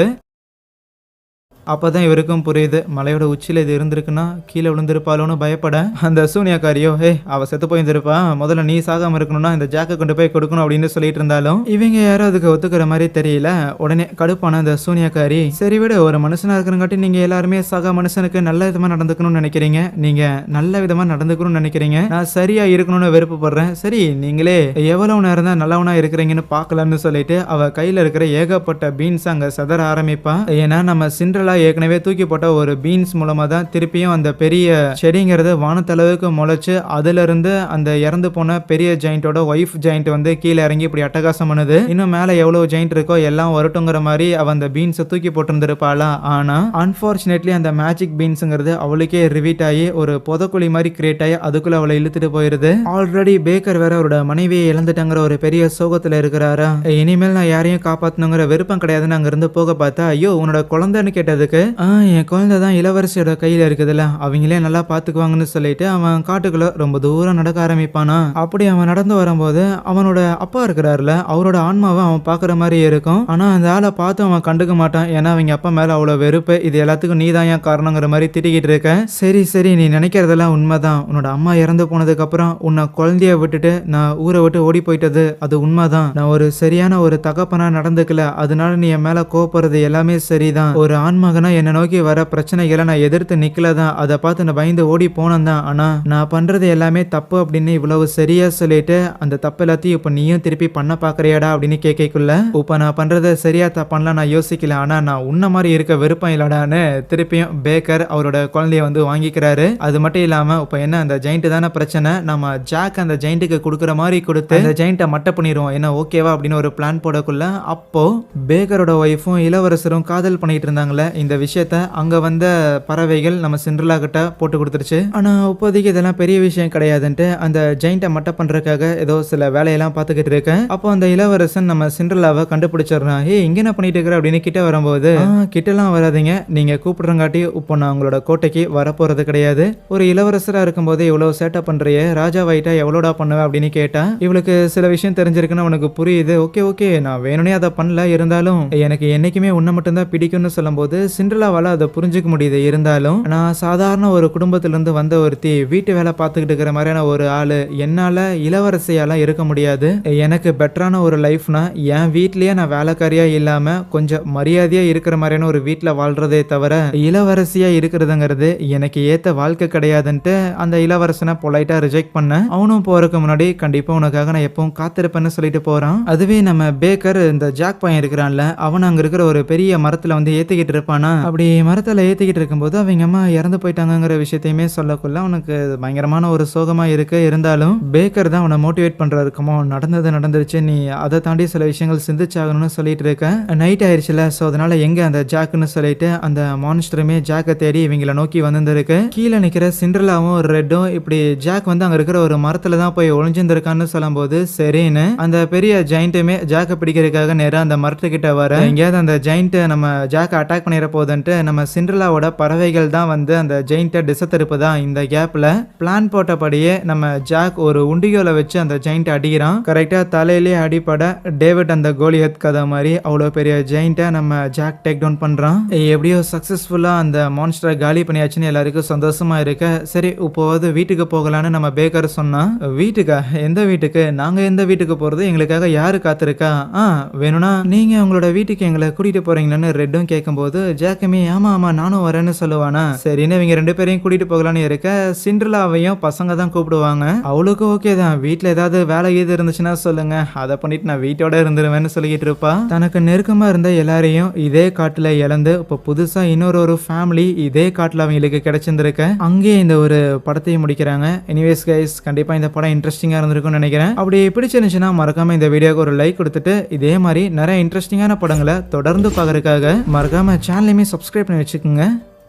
அப்போ தான் இவருக்கும் புரியுது. மலையோட உச்சியில் இது இருந்திருக்குன்னா கீழே விழுந்திருப்பாளோன்னு பயப்பட. அந்த சூனியாக்காரியோ ஹே அவள் செத்து போயிருந்திருப்பா. முதல்ல நீ சாகாம இருக்கணும்னா இந்த ஜாக்கை கொண்டு போய் கொடுக்கணும் அப்படின்னு சொல்லிட்டு இருந்தாலும் இவங்க யாரும் அதுக்கு ஒத்துக்கிற மாதிரி தெரியல. உடனே கடுப்பான அந்த சூனியாக்காரி சரி விட ஒரு மனுஷனாக இருக்கிறங்காட்டி நீங்கள் எல்லாருமே சக மனுஷனுக்கு நல்ல விதமாக நடந்துக்கணும்னு நினைக்கிறீங்க. நீங்கள் நல்ல விதமாக நடந்துக்கணும்னு நினைக்கிறீங்க. நான் சரியாக இருக்கணும்னு விருப்பப்படுறேன் சரி நீங்களே எவ்வளவு நேரம் தான் நல்லவனாக இருக்கிறீங்கன்னு பார்க்கலாம்னு சொல்லிட்டு அவள் கையில் இருக்கிற ஏகப்பட்ட பீன்ஸ் அங்கே சதற ஆரம்பிப்பா. ஏன்னா நம்ம சிண்ட்ரலா ஏற்கனவே தூக்கி போட்ட ஒரு பீன்ஸ் மூலமாக தான் திருப்பியும் அந்த பெரிய செடிங்கிறது வானத்தளவுக்கு முளைச்சு அதுலேருந்து அந்த இறந்து போன பெரிய ஜெயிண்டோட ஒய்ஃப் ஜெயிண்ட் வந்து கீழே இறங்கி இப்படி அட்டகாசம் பண்ணுது. இன்னும் மேலே எவ்வளோ ஜெயிண்ட் இருக்கோ எல்லாம் வரட்டுங்கிற மாதிரி அவ அந்த பீன்ஸை தூக்கி போட்டிருந்திருப்பாளா. ஆனால் அன்ஃபார்ச்சுனேட்லி அந்த மேஜிக் பீன்ஸுங்கிறது அவளுக்கே ரிவீட் ஆகி ஒரு புதக்குழி மாதிரி கிரியேட் ஆகி அதுக்குள்ள அவளை இழுத்துட்டு போயிருது. ஆல்ரெடி பேக்கர் வேற அவரோட மனைவியை இழந்துட்டாங்கிற ஒரு பெரிய சோகத்தில் இருக்கிறாரா. இனிமேல் நான் யாரையும் காப்பாற்றணுங்கிற விருப்பம் கிடையாதுன்னு அங்கேருந்து போக பார்த்தா ஐயோ உன்னோட குழந்தைன்னு கேட்டது ஆ என் குழந்தை தான் இளவரசியோட கையில் இருக்குதுல்ல. அவங்களே நல்லா பார்த்துக்குவாங்கன்னு சொல்லிட்டு அவன் காட்டுக்குள்ள ரொம்ப தூரம் நடக்க ஆரம்பிப்பானா? அப்படி அவன் நடந்து வரும்போது அவனோட அப்பா இருக்கிறாருல அவரோட ஆன்மாவை அவன் பார்க்குற மாதிரி இருக்கும். ஆனால் அந்த ஆளை பார்த்து அவன் கண்டுக்க மாட்டான். ஏன்னா அவங்க அப்பா மேலே அவ்வளோ வெறுப்பு. இது எல்லாத்துக்கும் நீ தான் ஏன் காரணங்கிற மாதிரி திட்டிக்கிட்டு இருக்க? சரி சரி நீ நினைக்கிறதெல்லாம் உண்மைதான். உன்னோட அம்மா இறந்து போனதுக்கப்புறம் உன்னை குழந்தைய விட்டுட்டு நான் ஊரை விட்டு ஓடி போயிட்டது அது உண்மைதான். நான் ஒரு சரியான ஒரு தகப்பனா நடந்துக்கல. அதனால நீ என் மேல கோபப்படுறது எல்லாமே சரிதான். ஒரு ஆண்மகனா என்னை நோக்கி வர பிரச்சனைகளை நான் எதிர்த்து நிக்கல தான் அதை பார்த்து நான் பயந்து ஓடி போனேன் தான் நான் பண்ணுறது எல்லாமே தப்பு அப்படின்னு இவ்வளவு சரியா சொல்லிட்டு அந்த தப்பு எல்லாத்தையும் இப்போ நீயும் திருப்பி பண்ண பார்க்குறியாடா அப்படின்னு கேட்கக்குள்ள இப்போ நான் பண்ணுறதை சரியா தப்பான்லாம் நான் யோசிக்கல. ஆனால் நான் உன்ன மாதிரி இருக்க விருப்பம் இல்லடான்னு திருப்பியும் பேக்கர் அவரோட குழந்தைய வந்து வாங்கிக்கிறாரு. அது மட்டும் இல்லாமல் இப்போ என்ன அந்த ஜெயிண்ட் தானே பிரச்சனை? நம்ம ஜாக் அந்த ஜெயிண்ட்டுக்கு கொடுக்குற மாதிரி கொடுத்து அந்த ஜெயிண்ட்டை மட்டை பண்ணிடுவோம் என்ன ஓகேவா? அப்படின்னு ஒரு பிளான் போடக்குள்ள அப்போ பேக்கரோட ஒய்ஃபும் இளவரசரும் காதல் பண்ணிட்டு இருந்தாங்களே இந்த விஷயத்த அங்க வந்த பறவைகள் நம்ம சிண்ட்ரலா கிட்ட போட்டு கொடுத்துருச்சு. ஆனா இப்போதைக்கு இதெல்லாம் பெரிய விஷயம் கிடையாதுன்ட்டு அந்த ஜெயிண்ட்டை மட்டை பண்றதுக்காக ஏதோ சில வேலையெல்லாம் பார்த்துக்கிட்டு இருக்கேன். அப்போ அந்த இளவரசன் நம்ம சிண்ட்ரலாவை கண்டுபிடிச்சிடறான். ஏ இங்க என்ன பண்ணிட்டு இருக்கிற? அப்படின்னு கிட்ட வரும்போது கிட்டலாம் வராதீங்க. நீங்க கூப்பிடுறங்காட்டி இப்போ நான் உங்களோட கோட்டைக்கு வரப்போறது கிடையாது. ஒரு இளவரசரா இருக்கும்போது இவ்வளவு சேட்டை பண்றியே. ராஜா வைட்டா எவ்வளோடா பண்ணுவ? அப்படின்னு கேட்டா இவளுக்கு சில விஷயம் தெரிஞ்சிருக்குன்னு உனக்கு புரியுது. Okay okay. நான் வேணும்னே அதை பண்ணல. இருந்தாலும் எனக்கு என்னைக்குமே உன்னை மட்டும்தான் பிடிக்கும்னு சொல்லும்போது சிண்ட்ரலாவால் அதை புரிஞ்சுக்க முடியுது. இருந்தாலும் நான் சாதாரண ஒரு குடும்பத்திலேருந்து வந்த ஒருத்தி வீட்டு வேலை பார்த்துக்கிட்டு இருக்கிற மாதிரியான ஒரு ஆள் என்னால் இளவரசியாலாம் இருக்க முடியாது. எனக்கு பெட்டரான ஒரு லைஃப்னா என் வீட்லேயே நான் வேலைக்காரியாக இல்லாமல் கொஞ்சம் மரியாதையாக இருக்கிற மாதிரியான ஒரு வீட்டில் வாழ்கிறதே தவிர இளவரசியாக இருக்கிறதுங்கிறது எனக்கு ஏற்ற வாழ்க்கை கிடையாதுன்ட்டு அந்த இளவரசனை பொலைட்டாக ரிஜெக்ட் பண்ணேன். அவனும் போகிறதுக்கு முன்னாடி கண்டிப்பாக உனக்காக நான் எப்பவும் காத்திருப்பேன்னு சொல்லிட்டு போகிறான் அதுவே நம்ம பேக்கர் இந்த ஜாக் பையன் இருக்கிறான்ல அவன் அங்கே இருக்கிற ஒரு பெரிய மரத்தில் வந்து ஏற்றிக்கிட்டு இருப்பான். அப்படி மரத்தில் ஏற்றிக்கிட்டு இருக்கும்போது அவங்க அம்மா இறந்து போயிட்டாங்கங்கிற விஷயத்தையுமே சொல்லக்குள்ள அவனுக்கு பயங்கரமான ஒரு சோகமாக இருக்கு. இருந்தாலும் பேக்கர் தான் அவனை மோட்டிவேட் பண்ற இருக்குமோ நடந்தது நடந்துருச்சு. நீ அதை தாண்டி சில விஷயங்கள் சிந்திச்சாகணும்னு சொல்லிட்டு இருக்க. நைட் ஆயிடுச்சுல ஸோ அதனால எங்கே அந்த ஜாக்குன்னு சொல்லிட்டு அந்த மான்ஸ்டருமே ஜாக்கை தேடி இவங்கள நோக்கி வந்திருக்கு கீழே நிற்கிற சிண்ட்ரலாவும் ரெட்டும் இப்படி ஜாக் வந்து அங்கே இருக்கிற ஒரு மரத்தில் தான் போய் ஒளிஞ்சிருந்திருக்கான்னு சொல்லும்போது சரின்னு அந்த பெரிய ஜெயிண்ட்டுமே ஜாக்கை பிடிக்கிறதுக்காக நேராக அந்த மரத்துக்கிட்ட வர. எங்கேயாவது அந்த ஜெயிண்ட்டை நம்ம ஜாக்கை அட்டாக் பண்ணிட போகுதுன்ட்டு நம்ம சிண்ட்ரலாவோட பறவைகள் தான் வந்து அந்த ஜெயிண்ட்டை டிசத்தருப்பு தான் இந்த கேப்பில் பிளான் போட்டபடியே நம்ம ஜாக் ஒரு உண்டியோல வச்சு அந்த ஜெயின்ட்டை அடிக்கிறான். கரெக்டாக தலையிலே அடிப்பட டேவிட் அந்த கோலியத் கதை மாதிரி அவ்வளோ பெரிய ஜெயிண்ட்டை நம்ம ஜாக் டேக் டவுன் பண்ணுறான் எப்படியோ சக்ஸஸ்ஃபுல்லாக அந்த மான்ஸ்டரை காலி பண்ணியாச்சுன்னு எல்லாருக்கும் சந்தோஷமா இருக்க. சரி இப்போவாது வீட்டுக்கு போகலான்னு நம்ம பேக்கர் சொன்னான் வீட்டுக்கா? எந்த வீட்டுக்கு? நாங்கள் எந்த வீட்டுக்கு போகிறது எங்களுக்காக யார் காத்திருக்கா? ஆ வேணும்னா நீங்கள் உங்களோட வீட்டுக்கு எங்களை கூட்டிகிட்டு போகிறீங்களான்னு ரெட்டும் கேட்கும்போது ஜாக்குமே ஆமா ஆமா நானும் வரேன்னு சொல்லுவானா? சரின்னு இவங்க ரெண்டு பேரையும் கூட்டிட்டு போகலான்னு இருக்க. சிண்ட்ரலாவையும் பசங்க தான் கூப்பிடுவாங்க. அவளுக்கு ஓகே தான். வீட்டில் ஏதாவது வேலை எது இருந்துச்சுன்னா சொல்லுங்க. அதை பண்ணிட்டு நான் வீட்டோட இருந்துருவேன்னு சொல்லிட்டு இருப்பா. தனக்கு நெருக்கமா இருந்த எல்லாரையும் இதே காட்டுல இழந்து இப்போ புதுசா இன்னொரு ஒரு ஃபேமிலி இதே காட்டுல அவங்களுக்கு கிடைச்சிருந்திருக்க. அங்கேயே இந்த ஒரு படத்தையும் முடிக்கிறாங்க. எனிவேஸ் கைஸ் கண்டிப்பா இந்த படம் இன்ட்ரெஸ்டிங்கா இருந்திருக்கும்னு நினைக்கிறேன். அப்படி பிடிச்சிருந்துச்சுன்னா மறக்காம இந்த வீடியோக்கு ஒரு லைக் கொடுத்துட்டு இதே மாதிரி நிறைய இன்ட்ரெஸ்டிங்கான படங்களை தொடர்ந்து பார்க்கறதுக்காக மறக்காம சேனல் சேனலையுமே சப்ஸ்கிரைப் பண்ணி வச்சுக்கோங்க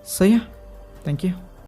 சரியா தேங்க்யூ